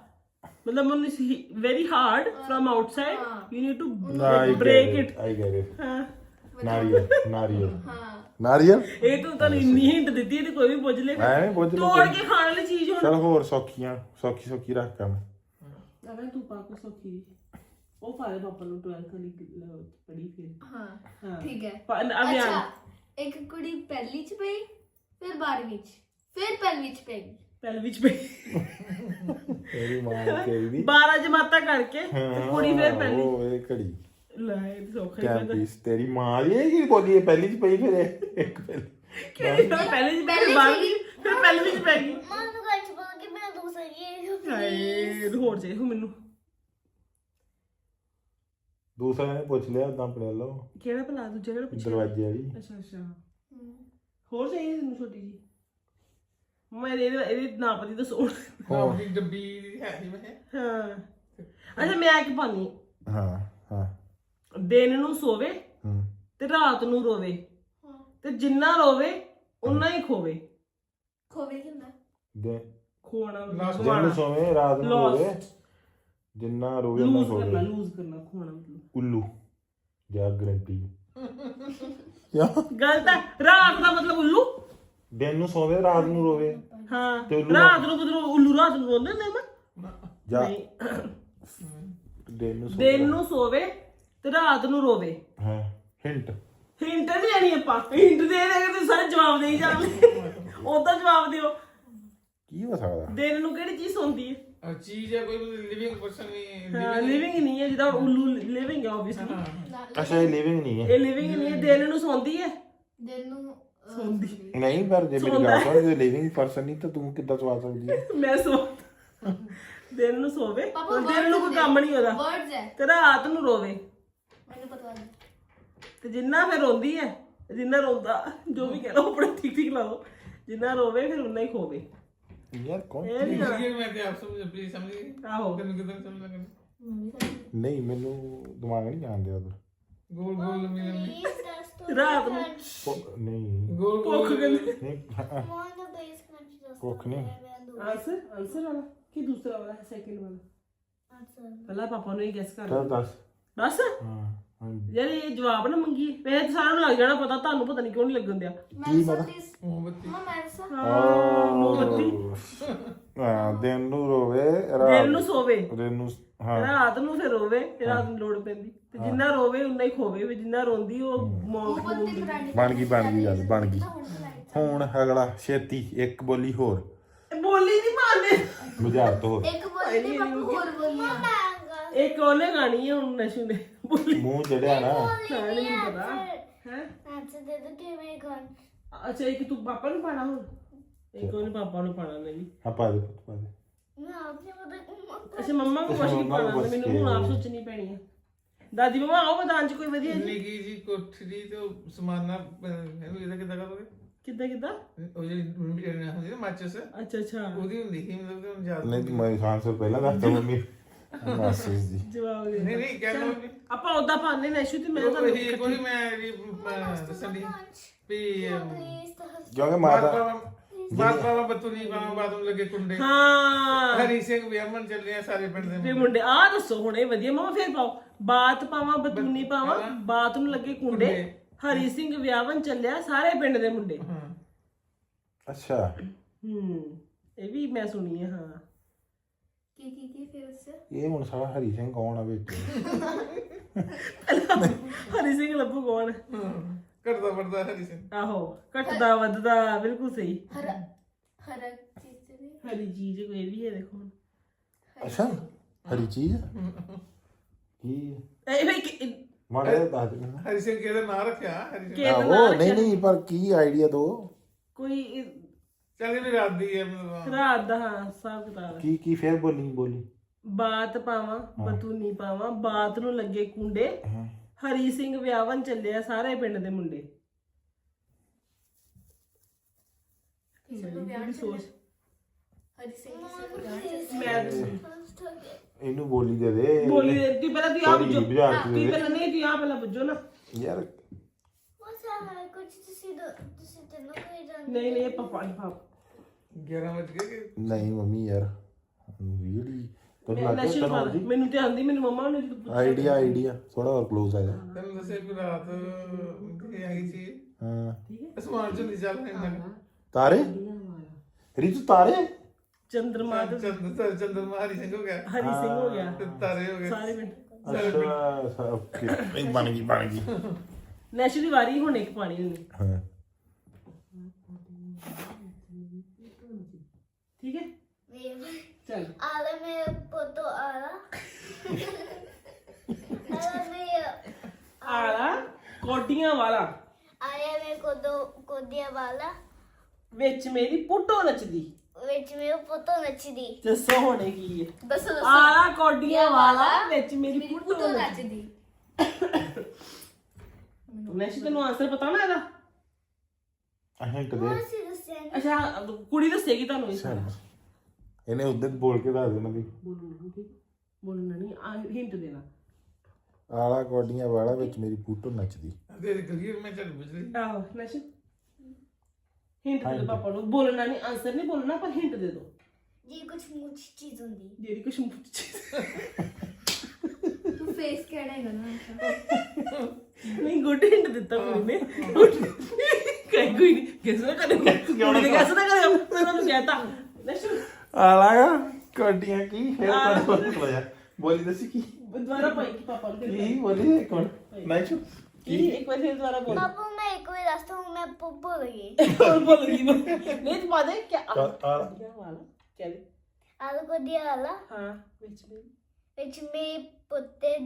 A: ਮਤਲਬ ਮਨ is very hard from outside
B: you
A: need to
B: break it I
A: get
B: ਨਾਰੀਅਲ ਨਾਰੀਅਲ। ਨਾਰੀਅਲ?
A: ਇਹ ਤੂੰ ਤੁਹਾਨੂੰ ਇੰਨੀ ਹਿੰਟ ਦਿੱਤੀ ਹੈ ਤੇ ਕੋਈ ਵੀ ਪੁੱਛ ਲੇ।
B: ਮੈਂ ਨਹੀਂ ਪੁੱਛ
A: ਲਊ
B: ਤੋੜ
A: ਕੇ ਖਾਣ ਵਾਲੀ ਚੀਜ਼
B: ਹੋਰ ਸੌਖੀਆਂ ਸੌਖੀ ਸੌਖੀ ਰੱਖ ਕੰਮ।
A: ਅਰੇ ਤੂੰ ਪਾ ਕੋ ਸੌਖੀ। ਉਹ ਫਾਰੇ ਪਾਪਾ ਨੂੰ 12th ਵਾਲੀ ਪੜੀ ਫਿਰ।
C: ਹਾਂ
A: ਹਾਂ।
C: ਠੀਕ ਹੈ।
A: ਅਭਿਆਨ।
C: ਅੱਛਾ ਇੱਕ ਕੁੜੀ ਪਹਿਲੀ ਚ ਪਈ ਫਿਰ 12ਵੀਂ ਚ ਫਿਰ ਪਹਿਲੀ ਚ ਪਈ।
A: ਪਹਿਲ ਵਿੱਚ ਪਈ।
B: ਤੇਰੀ ਮਾਂ ਤੇਰੀ ਦੀ
A: 12 ਜਮਾਤਾਂ ਕਰਕੇ ਤੇ ਕੁੜੀ ਫਿਰ ਪਹਿਲੀ।
B: ਉਹ ਇਹ ਘੜੀ।
A: ਲੈ ਇਹ ਤਾਂ ਸੌਖਾ ਹੀ ਪੈਂਦਾ
B: ਕੈਂਪੀਸ ਤੇਰੀ ਮਾਂ ਦੀ ਇਹ ਕੀ ਬੋਲੀ ਹੈ ਪਹਿਲੀ ਚ ਪਈ ਫਿਰ ਇਹ ਇੱਕ ਪਹਿਲੀ।
A: ਕਿਹੜੀ? ਫਿਰ ਪਹਿਲੀ ਚ
C: ਪਹਿਲੀ
A: ਫਿਰ। ਫਿਰ ਪਹਿਲੀ ਵਿੱਚ ਪੈ ਗਈ।
C: ਮਾਂ ਨੂੰ ਗੱਲ ਚ ਬੋਲ ਕੇ ਮੈਂ ਦੂਸਰੀ ਇਹ
A: ਹਾਏ ਹੋਰ ਚਾਹੀਏ ਮੈਨੂੰ।
B: ਦੂਸਰਾ ਨੇ ਪੁੱਛ ਲਿਆ ਉਦਾਂ ਪੜਿਆ ਲਓ।
A: ਕਿਹੜਾ ਭਲਾ ਦੂਜੇ ਜਿਹੜਾ ਪੁੱਛਿਆ?
B: ਦਰਵਾਜ਼ੇ ਵਾਲੀ।
A: ਅੱਛਾ ਅੱਛਾ। ਹੋਰ ਚਾਹੀਦੀ ਤੈਨੂੰ ਛੋਟੀ ਜੀ? ਮੈਂ ਇਹਦੇ ਇਹਦੇ ਨਾਪ ਦੀ ਦੱਸੋ
D: ਹੋਰ। ਦੀ ਡੱਬੀ ਹੈ ਨਹੀਂ ਮੈਂ।
A: ਹਾਂ। ਅੱਛਾ ਮੈਂ ਕੀ ਪਾਣੀ
B: ਹਾਂ। ਹਾਂ
A: ਦਿਨ ਨੂੰ ਸੋਵੇ ਤੇ ਰਾਤ ਨੂੰ ਰੋਵੇ। ਤੇ ਜਿੰਨਾ ਰੋਵੇ ਉਨਾ ਹੀ ਖੋਵੇ।
C: ਖੋਵੇ ਕਿੰਨਾ?
B: ਦੇ
A: ਖੋਣਾ।
B: ਸੋਵੇ ਰਾਤ ਨੂੰ ਰੋਵੇ। ਜਿੰਨਾ ਰੋਵੇ ਉਹਨਾਂ
A: ਲੂਜ਼ ਕਰਨਾ ਲੂਜ਼ ਕਰਨਾ ਖੋਣਾ ਮਤਲਬ।
B: ਉੱਲੂ ਜਾ ਗਰੰਟੀ ਕਿਆ?
A: ਗਲਤ ਹੈ। ਰਾਤ ਦਾ ਮਤਲਬ ਉੱਲੂ
B: ਦਿਨ ਨੂੰ ਸੋਵੇ ਰਾਤ ਨੂੰ ਰੋਵੇ।
A: ਹਾਂ
B: ਤੇ ਉੱਲੂ
A: ਰਾਤ ਨੂੰ ਮਤਲਬ ਉੱਲੂ ਰਾਤ ਨੂੰ ਰੋਂਦੇ ਨੇ? ਮੈਂ
B: ਜਾ।
A: ਨਹੀਂ।
B: ਦਿਨ ਨੂੰ ਸੋਵੇ
A: ਦਿਨ ਨੂੰ ਸੋਵੇ ਤੇ ਰਾਤ ਨੂੰ ਰੋਵੇ।
B: ਹਾਂ ਹਿੰਟ
A: ਹਿੰਟ ਨਹੀਂ ਦੇਣੀ ਆਪਾਂ। ਹਿੰਟ ਦੇ ਦੇ ਕੇ ਤੁਸੀਂ ਸਾਰੇ ਜਵਾਬ ਦੇਈ ਜਾਓਗੇ। ਉਦਾਂ ਜਵਾਬ ਦਿਓ।
B: ਕੀ ਹੋ ਸਕਦਾ?
A: ਦਿਨ ਨੂੰ ਕਿਹੜੀ ਚੀਜ਼ ਹੁੰਦੀ ਹੈ?
D: ਅ, ਚੀਜ਼
A: ਹੈ ਕੋਈ ਲਿਵਿੰਗ
B: ਪਰਸਨ
A: ਰਾਤ ਨੂੰ ਰੋਵੇ। ਰੋਂਦੀ ਹੈ ਜਿੰਨਾ ਰੋਂਦਾ ਜੋ ਵੀ ਰੋਵੇ ਫਿਰ ਉਨਾ ਹੀ ਖੋਵੇ।
B: ਯਾਰ ਕੌਣ
A: ਇਹ ਨਹੀਂ ਜਾਣਾ।
D: मैं क्या आप समझ प्लीज समझिए
A: ਆਹੋ
D: किधर किधर समझ लगा
C: ਮੰਮੀ ਸਾਡੀ
B: ਨਹੀਂ ਮੈਨੂੰ ਦਿਮਾਗ ਨਹੀਂ ਜਾਣਦੇ ਉਧਰ
D: गोल गोल लंबी लंबी
C: ਪਲੀਜ਼ ਦੱਸ ਤੋ
A: ਰਾਤ ਨੂੰ
B: ਨਹੀਂ
D: गोल
A: ਭੁੱਖ
D: गोल
A: ਕਹਿੰਦੇ
B: ਨਹੀਂ ਹਾਂ,
C: ਮੋਨ ਦਾ ਬੇਸ ਕੰਚ ਦੱਸ
B: ਭੁੱਖ ਨਹੀਂ
A: ਆਨਸਰ ਆਨਸਰ ਵਾਲਾ ਕਿ ਦੂਸਰਾ ਵਾਲਾ ਹੈ ਸੈਕਿੰਡ ਵਾਲਾ
C: ਆਨਸਰ
A: ਪਹਿਲਾਂ ਪਾਪਾ ਨੂੰ ਹੀ ਗੈਸ ਕਰ
B: ਚੱਲ ਦੱਸ
A: ਬਸ
B: ਹਾਂ
A: ਯਾਰ ਇਹ ਜਵਾਬ ਨਾ ਮੰਗੀ। ਮੇਰੇ ਤਾਂ ਸਾਰਿਆਂ ਨੂੰ ਲੱਗ ਜਾਣਾ ਪਤਾ ਤੁਹਾਨੂੰ ਪਤਾ ਨਹੀਂ ਕਿਉਂ ਨਹੀਂ ਲੱਗਣ ਦਿਆ।
B: ਮੈਂਸਾ ਪਲੀਜ਼
D: ਮੋਮਬਤੀ।
C: ਮਮਾ ਮੈਂਸਾ
A: ਹਾਂ
B: ਦਿਨ ਨੂੰ ਰੋਵੇ
A: ਦਿਨ ਨੂੰ ਸੋਵੇ।
B: ਦਿਨ ਨੂੰ ਹਾਂ।
A: ਰਾਤ ਨੂੰ ਫਿਰ ਰੋਵੇ ਤੇ ਰਾਤ ਨੂੰ ਲੋੜ ਪੈਂਦੀ। ਤੇ ਜਿੰਨਾ ਰੋਵੇ ਉਨਾ ਹੀ ਖੋਵੇ ਵੀ ਜਿੰਨਾ ਰੋਂਦੀ ਉਹ
C: ਮੋਮਬਤੀ
B: ਬਣ ਗਈ ਬਣ ਗਈ ਗੱਲ ਬਣ ਗਈ।
C: ਹੁਣ
B: ਅਗਲਾ ਛੇਤੀ ਇੱਕ ਬੋਲੀ ਹੋਰ।
A: ਬੋਲੀ ਨਹੀਂ ਮਾਰਦੇ
B: ਬੁਝਾਰਤ ਹੋਰ।
C: ਇੱਕ ਬੋਲੀ ਹੋਰ ਬੋਲੀ
A: ਇੱਕ ਉਹਨੇ ਗਾਣੀ ਹੈ ਹੁਣ ਨਸ਼ੂ ਨੇ। ਬੋਲੀ।
B: ਮੂੰਹ ਚੜਿਆ ਨਾ।
A: ਨਾ ਨਹੀਂ ਪਤਾ। ਹੈ?
C: ਅੱਜ ਦੇ ਦੋ ਤੇ ਮੇਰੇ ਕੋਲ
A: ਅੱਛਾ ਇੱਕ ਤੂੰ ਪਾਪਾ ਨੂੰ ਪਾਣਾ ਹੁਣ। ਇੱਕ ਉਹਨੇ ਪਾਪਾ ਨੂੰ ਪਾਣਾ ਨਹੀਂ।
B: ਹਾਂ ਪਾ ਦੇ ਪੁੱਤ ਪਾ ਦੇ।
C: ਮੈਂ ਆਪਨੇ ਪਤਾ
A: ਅੱਛਾ ਮੰਮਾ ਨੂੰ ਕੁਛ ਨਹੀਂ ਪਾਣਾ
B: ਹੁੰਦਾ,
A: ਮੈਨੂੰ ਹੁਣ ਆਪ ਸੋਚਣੀ ਪੈਣੀ ਹੈ ਦਾਦੀ ਮੰਮਾ ਆਓ ਮੈਦਾਨ 'ਚ ਕੋਈ ਵਧੀਆ ਜੀ।
D: ਨਿੱਕੀ ਜੀ ਕੋਠਰੀ ਤੋਂ ਸਮਾਨਾ ਅਹ, ਇਹਦਾ ਕਿਦਾਂ ਕਰੋਗੇ?
A: ਕਿੱਦਾਂ ਕਿੱਦਾਂ?
D: ਉਹ ਜਿਹੜੀ ਹੁੰਦੀ ਨਾ ਮਾਚਸ।
A: ਅੱਛਾ ਅੱਛਾ।
D: ਉਹਦੀ ਹੁੰਦੀ ਸੀ ਮਤਲਬ ਕਿ ਹੁਣ ਯਾਦ
B: ਨਹੀਂ ਮੈਂ ਖਾਨ ਸਰ ਪਹਿਲਾਂ ਦੱਸਦਾ ਮੰਮੀ। ਮੰਮੀ ਮਾਸਟਰ ਜੀ
A: ਜਵਾਬ ਦੇ
D: ਨਹੀਂ ਨਹੀਂ ਕਹਿ ਲਓ
A: ਆਪਾਂ ਉਦਾਂ ਪਾਣੇ ਨਸ਼ੂ ਤੇ ਮੈਂ ਤੁਹਾਨੂੰ
D: ਕੋਈ ਕੋਈ ਮੈਂ ਵੀ, ਅਹ, ਦੱਸਣ ਦੀ ਵੀ ਅਹ,
C: ਪਲੀਜ਼ ਦੱਸ
B: ਕਿਉਂਕਿ
D: ਬਾਤ
B: ਮਾਤਾ
D: ਬਾਬਾ ਬਾਤ ਬਾਬਾ ਬਤੂਨੀ ਬਾਬਾ ਬਾਦਮ ਲੱਗੇ ਕੁੰਡੇ
A: ਹਾਂ
D: ਹਰੀ ਸਿੰਘ ਵਿਆਮਨ ਚੱਲੇ ਆ ਸਾਰੇ ਪਿੰਡ ਦੇ
A: ਫੇ ਮੁੰਡੇ ਆ ਦੱਸੋ ਹੁਣ ਇਹ ਵਧੀਆ ਮਾਮਾ ਫੇਰ ਪਾਓ ਬਾਤ ਪਾਵਾਂ ਬਤੂਨੀ ਪਾਵਾਂ ਬਾਤ ਨੂੰ ਲੱਗੇ ਕੁੰਡੇ। ਹਰੀ ਸਿੰਘ ਵਿਆਹਵਨ ਚੱਲਿਆ ਸਾਰੇ ਪਿੰਡ ਦੇ ਮੁੰਡੇ
B: ਅੱਛਾ।
A: ਹੂੰ ਇਹ ਵੀ ਮੈਂ ਸੁਣੀ ਹੈ ਹਾਂ।
C: ਕੀ ਕੀ ਕੀ ਫਿਰ ਉਸ
B: ਇਹ ਹੁਣ ਸਾਲਾ ਹਰੀ ਸਿੰਘ ਕੌਣ ਆ ਵਿੱਚ?
A: ਹਰੀ ਸਿੰਘ ਲੱਭੂ ਕੌਣ?
D: ਕਰਦਾ ਵਰਦਾ ਹਰੀ ਸਿੰਘ।
A: ਆਹੋ ਘਟਦਾ ਵੱਧਦਾ ਬਿਲਕੁਲ ਸਹੀ।
C: ਹਰਾ ਹਰਾ ਚੀਜ਼ ਵੀ
A: ਹਰੀ ਚੀਜ਼ ਕੋਈ ਵੀ ਹੈ ਦੇਖੋ ਹੁਣ।
B: ਅੱਛਾ ਹਰੀ ਚੀਜ਼? ਕੀ?
A: ਇਹ ਵੀ ਕਿ-
B: ਮਾੜਾ ਜਿਹਾ ਦੱਸ ਦੇ
D: ਹਰੀ ਸਿੰਘ ਕਿਹਦਾ ਨਾਂ ਰੱਖਿਆ? ਹਰੀ ਸਿੰਘ।
B: ਆਹੋ ਨਹੀਂ? ਨਹੀਂ ਪਰ ਕੀ ਆਈਡੀਆ ਦੋ?
A: ਕੋਈ
D: ਚੱਲ ਵੀ ਰਾਤ ਦੀ ਹੈ ਮਤਲਬ
A: ਰਾਤ ਦਾ ਹਾਂ ਸਭ ਕਿਤਾਬ
B: ਕੀ ਕੀ ਫੇਰ ਬੋਲੀ ਬੋਲੀ?
A: ਬਾਤ ਪਾਵਾਂ ਬਤੂਨੀ ਪਾਵਾਂ ਬਾਤ ਨੂੰ ਲੱਗੇ ਕੁੰਡੇ।
B: ਹਾਂ।
A: ਹਰੀ ਸਿੰਘ ਵਿਆਹਵਨ ਚੱਲਿਆ ਸਾਰੇ ਪਿੰਡ ਦੇ ਮੁੰਡੇ।
C: ਚੱਲੇ
A: ਸੋਚ।
C: ਹਰੀ ਸਿੰਘ
A: ਮੈਂ ਦੱਸੀ।
B: ਇਹਨੂੰ ਬੋਲੀ ਦੇ ਦੇ।
A: ਬੋਲੀ ਦੇ ਤੀ ਪਹਿਲਾਂ ਤੀ ਆਪ
B: Sorry,
A: ਜੋ
B: ਬੁਝਾ ਕੇ
A: ਤੀ
B: ਦੇ।
A: ਪਹਿਲਾਂ ਨਹੀਂ ਤੀ ਆਪ ਪਹਿਲਾਂ ਬੁੱਝੋ ਨਾ।
B: ਯਾਰ।
C: ਬਸ ਆ ਕੁਝ ਤੁਸੀਂ ਦੋ ਤੁਸੀਂ ਤੈਨੂੰ ਕੋਈ ਜਾਣ
A: ਨਹੀਂ ਨਹੀਂ ਪਾਪਾ ਨਹੀਂ ਪਾਪ।
D: 11 ਵਜ ਗਏ ਕਿ?
B: ਨਹੀਂ ਮੰਮੀ ਯਾਰ ਰੀਲੀ ਤੈਨੂੰ
A: ਮੈਂ ਨਸ਼ੇ ਮੈਨੂੰ ਤੇ ਆਂਦੀ ਮੈਨੂੰ ਮੰਮਾ ਨੇ ਜਦੋਂ ਪੁੱਛਿਆ
B: ਆਈਡੀਆ ਆਈਡੀਆ ਥੋੜਾ ਹੋਰ ক্লোਜ਼ ਆ ਜਾ
D: ਤੈਨੂੰ ਦੱਸਿਆ ਕਿ ਰਾਤ ਕਿ ਆਈ ਸੀ।
B: ਹਾਂ।
D: ਅਸਮਾਨ ਚ ਨਹੀਂ ਚੱਲ ਰਿਹਾ
B: ਤਾਰੇ? ਰੀਤੂ ਤਾਰੇ?
A: ਚੰਦਰਮਾ ਤੇ
D: ਚੰਦਰ ਚੰਦਰਮਾ ਹਰੀ ਸਿੰਘ ਹੋ ਗਿਆ।
A: ਹਰੀ ਸਿੰਘ ਹੋ ਗਿਆ।
D: ਤੇ ਤਾਰੇ ਹੋ ਗਏ।
A: ਸਾਰੇ ਮਿੰਟ
B: ਅੱਛਾ ਓਕੇ ਬਣ ਗਈ ਬਣ ਗਈ।
A: ਨੈਸ਼ੂ ਦੀ ਵਾਰੀ ਹੁਣ ਇੱਕ ਪਾਣੀ ਹੁੰਦੀ।
B: ਹਾਂ।
A: ਠੀਕ ਹੈ? ਚੱਲ।
C: ਆਲੇ ਮੇ ਪੋਤੋ ਆਲਾ। ਆਲੇ ਮੇ
A: ਆਲਾ ਕੋਡੀਆਂ ਵਾਲਾ।
C: ਆਇਆ ਮੇ ਕੋਦੋ ਕੋਦਿਆ ਵਾਲਾ।
A: ਵਿੱਚ ਮੇਰੀ ਪੁੱਟੋ ਨੱਚਦੀ।
C: ਵਿੱਚ ਮੇ ਪੋਤੋ ਨੱਚਦੀ।
A: ਦੱਸੋ ਹੁਣੇ ਕੀ ਹੈ?
C: ਦੱਸੋ
A: ਆਲਾ ਕੋਡੀਆਂ ਵਾਲਾ ਵਿੱਚ ਮੇਰੀ ਪੁੱਟੋ
C: ਪੁੱਤੋ
A: ਨੱਚਦੀ।
C: ਨੱਚਦੀ।
A: ਨੈਸ਼ੂ ਤੈਨੂੰ ਆਨਸਰ ਪਤਾ ਨਾ ਇਹਦਾ?
B: ਹਿੰਟ ਦੇ
C: ਅਸੀਂ ਦੱਸਿਆ ਨੀ।
A: ਅੱਛਾ ਕੁੜੀ ਦੱਸੇਗੀ ਤੁਹਾਨੂੰ ਇਸ ਤਰ੍ਹਾਂ
B: ਇਹਨੇ ਉਦੋਂ ਬੋਲ ਕੇ ਦੱਸ ਦੇਣਾ ਵੀ।
A: ਬੋਲਣਾ ਨਹੀਂ ਠੀਕ ਬੋਲਣਾ ਨਹੀਂ ਆ ਹਿੰਟ ਦੇਣਾ।
B: ਆਲਾ ਕੋਡੀਆਂ ਵਾਲਾ ਵਿੱਚ ਮੇਰੀ ਫੋਟੋ ਨੱਚਦੀ।
D: ਤੇਰੇ ਗਲੀਰ ਮੈਂ ਚੱਲ ਬੁਝਲੀ
A: ਆਹੋ ਨੈਸ਼ੂ ਹਿੰਟ ਦੇ ਦਿਓ ਪਾਪਾ ਨੂੰ। ਬੋਲਣਾ ਨਹੀਂ ਆਨਸਰ ਨਹੀਂ ਬੋਲਣਾ ਪਰ ਹਿੰਟ ਦੇ ਦਿਓ
C: ਜੀ ਕੁਝ ਮੁੱਛ ਚੀਜ਼ ਹੁੰਦੀ।
A: ਜਿਹੜੀ ਕੁਛ ਮੁੱਛ
C: ਫੇਸ ਕਿਹੜਾ ਹੈਗਾ ਨਾ
A: ਨਹੀਂ ਗੁੱਡ ਹਿੰਟ ਦਿੱਤਾ ਕੁੜੀ ਨੇ। ਕਹੀ ਕੋਈ ਨਹੀਂ ਗੈਸ ਨਾ ਕਰੇ ਕੁੜੀ ਨੇ ਗੈਸ ਨਾ ਕਰੇ ਮੈਂ ਤੁਹਾਨੂੰ ਸ਼ੈਤਾ ਆ
B: ਲਾਗਾ ਕੋਟੀਆਂ ਕੀ ਫੇਰ ਤੁਹਾਨੂੰ ਪਤਾ ਜਾ ਬੋਲੀ ਦੱਸੀ ਕੀ?
A: ਦੁਬਾਰਾ ਪਾਈ ਕਿ ਪਾਪਾ ਨੂੰ
B: ਕੀ ਬੋਲੀ? ਇੱਕ ਵਾਰ ਮੈਂ ਚੁੱਪ
A: ਕੀ? ਇੱਕ ਵਾਰ ਫਿਰ ਦੁਬਾਰਾ ਬੋਲ।
C: ਪਾਪੂ ਮੈਂ ਇੱਕ ਵਾਰ ਦੱਸਦਾ ਹੂੰ ਮੈਂ ਭੁੱਲ ਗਈ
A: ਭੁੱਲ ਗਈ ਨਹੀਂ ਤੂੰ ਪਾ
B: ਦੇ। ਕਿ
A: ਆ ਵਾਲਾ। ਕਿਆ ਦੇ
C: ਆਲੂ ਗੋਡੀ ਵਾਲਾ।
A: ਹਾਂ ਵਿੱਚ
C: ਵਿੱਚ ਮੇ ਪੁੱਤ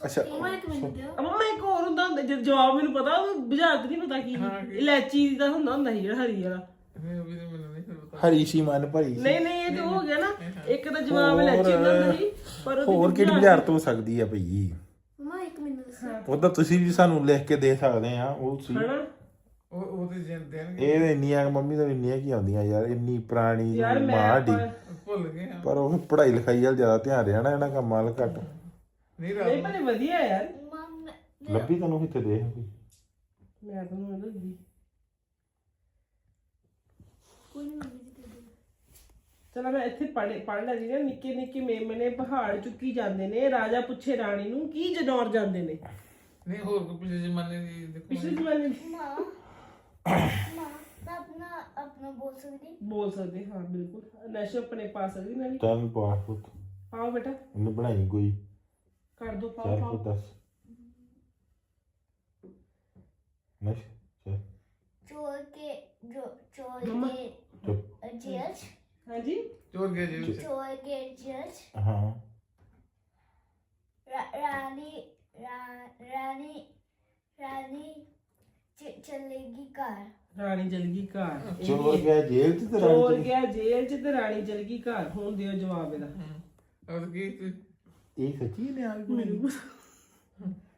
B: ਅੱਛਾ।
C: ਮਮਾ ਇੱਕ ਮਿੰਟ ਦਿਓ।
A: ਅਮਾ ਮੈਂ ਇੱਕ ਹੋਰ ਹੁੰਦਾ ਹੁੰਦਾ ਜਦ ਜਵਾਬ ਮੈਨੂੰ ਪਤਾ ਉਹ ਬੁਝਾਰਤ ਨਹੀਂ ਪਤਾ ਕੀ ਇਲਾਚੀ ਦਾ ਹੁੰਦਾ ਹੁੰਦਾ ਸੀ ਜਿਹੜਾ ਹਰੀ ਵਾਲਾ।
B: ਹਰੀ ਸੀ ਮਨ ਭਰੀ ਸੀ।
A: ਨਹੀਂ ਨਹੀਂ ਇਹ ਤੇ ਹੋ ਗਿਆ ਨਾ ਇੱਕ ਤਾਂ ਜਵਾਬ ਇਲਾਚੀ ਦਾ ਹੁੰਦਾ ਸੀ ਪਰ ਉਹਦੀ
B: ਹੋਰ ਕਿਹੜੀ ਬਾਜ਼ਾਰ ਤੋਂ ਹੋ ਸਕਦੀ ਆ ਭਈ?
C: ਮਮਾ ਇੱਕ ਮਿੰਟ ਦੱਸੋ।
B: ਉਹਦਾ ਤੁਸੀਂ ਵੀ ਸਾਨੂੰ ਲਿਖ ਕੇ ਦੇ ਸਕਦੇ ਆ ਉਹ ਸੀ
A: ਹਨਾ?
D: ਉਹ ਉਹ ਤੇ ਜਨ ਦੇਣਗੇ।
B: ਇਹ ਤਾਂ ਇੰਨੀਆਂ ਮੰਮੀ ਤਾਂ ਇੰਨੀਆਂ ਕੀ ਆਉਂਦੀਆਂ ਯਾਰ ਇੰਨੀ ਪੁਰਾਣੀ
A: ਮੈਂ
B: ਦੀ
D: ਭੁੱਲ ਗਏ ਆ।
B: ਪਰ ਉਹ ਪੜ੍ਹਾਈ ਲਿਖਾਈ ਵੱਲ ਜ਼ਿਆਦਾ ਧਿਆਨ ਰਿਹਾ ਨਾ ਇਹਨਾਂ ਕੰਮਾਂ ਵੱਲ ਘੱਟ।
D: ਨਹੀਂ ਰਾਤ
A: ਨਹੀਂ ਪਰ ਵਧੀਆ ਯਾਰ।
C: ਮਮ
B: ਲੱਭੀ ਤੈਨੂੰ ਕਿੱਥੇ ਦੇ ਕੋਈ?
A: ਮੈਂ ਤੁਹਾਨੂੰ ਇਹ ਦੱਸਦੀ। ਚਲੋ ਮੈਂ ਇੱਥੇ ਪੜ੍ਹ ਪੜ੍ਹ ਲਿਆ ਜੀ ਨਾ ਨਿੱਕੇ ਨਿੱਕੇ ਮੇਮਣੇ ਪਹਾੜ ਚੁੱਕੀ ਜਾਂਦੇ ਨੇ। ਰਾਜਾ ਪੁੱਛੇ ਰਾਣੀ ਨੂੰ ਕੀ ਜਨੌਰ ਜਾਂਦੇ ਨੇ?
D: ਨਹੀਂ ਹੋਰ ਕੋਈ ਪਿਛਲੇ ਜ਼ਮਾਨੇ ਦੀ ਦੇਖੋ।
A: ਪਿਛਲੇ ਜ਼ਮਾਨੇ ਦੀ।
C: ਮਾਂ ਮਾਂ ਤਾਂ ਆਪਣਾ ਆਪਣਾ ਬੋਲ ਸਕਦੀ।
A: ਬੋਲ ਸਕਦੇ ਹਾਂ ਬਿਲਕੁਲ। ਨਸ਼ੇ ਆਪਣੇ ਪਾ ਸਕਦੀ ਮੈਂ ਵੀ
B: ਚੱਲ ਪਾ ਪੁੱਤ।
A: ਪਾਓ ਬੇਟਾ।
B: ਇਹਨੂੰ ਬਣਾਈ ਕੋਈ।
A: ਕਰ ਦੋ ਪਾਓ ਪਾਓ
C: ਚੋਰ ਕੇ ਜੋ ਚੋਰ
A: ਮੰਮਾ।
C: ਕੇ
B: ਚੁੱਪ
C: ਜੇਲ੍ਹ
A: ਹਾਂਜੀ
D: ਚੋਰ ਗਏ ਜੀ
C: ਚੋਰ ਕੇ ਜੇਲ੍ਹ
B: ਹਾਂ
C: ਰਾ- ਰਾਣੀ ਰਾ- ਰਾਣੀ ਰਾਣੀ ਚ- ਚਲੇਗੀ ਘਰ
A: ਰਾਣੀ ਚਲ ਗਈ ਘਰ ਇਹ
B: ਚੋਰ
A: ਵੀ-
B: ਗਿਆ ਜੇਲ੍ਹ ਚ ਤੇ
A: ਚੋਰ
B: ਰਾਣੀ
A: ਗਿਆ ਜੇਲ੍ਹ ਚ ਤੇ ਰਾਣੀ ਚਲ ਗਈ ਘਰ ਹੁਣ ਦਿਓ ਜਵਾਬ ਇਹਦਾ
D: ਔਰ ਕੀ
B: ਇਹ ਸੱਚੀ ਨੇ ਆ ਗਈ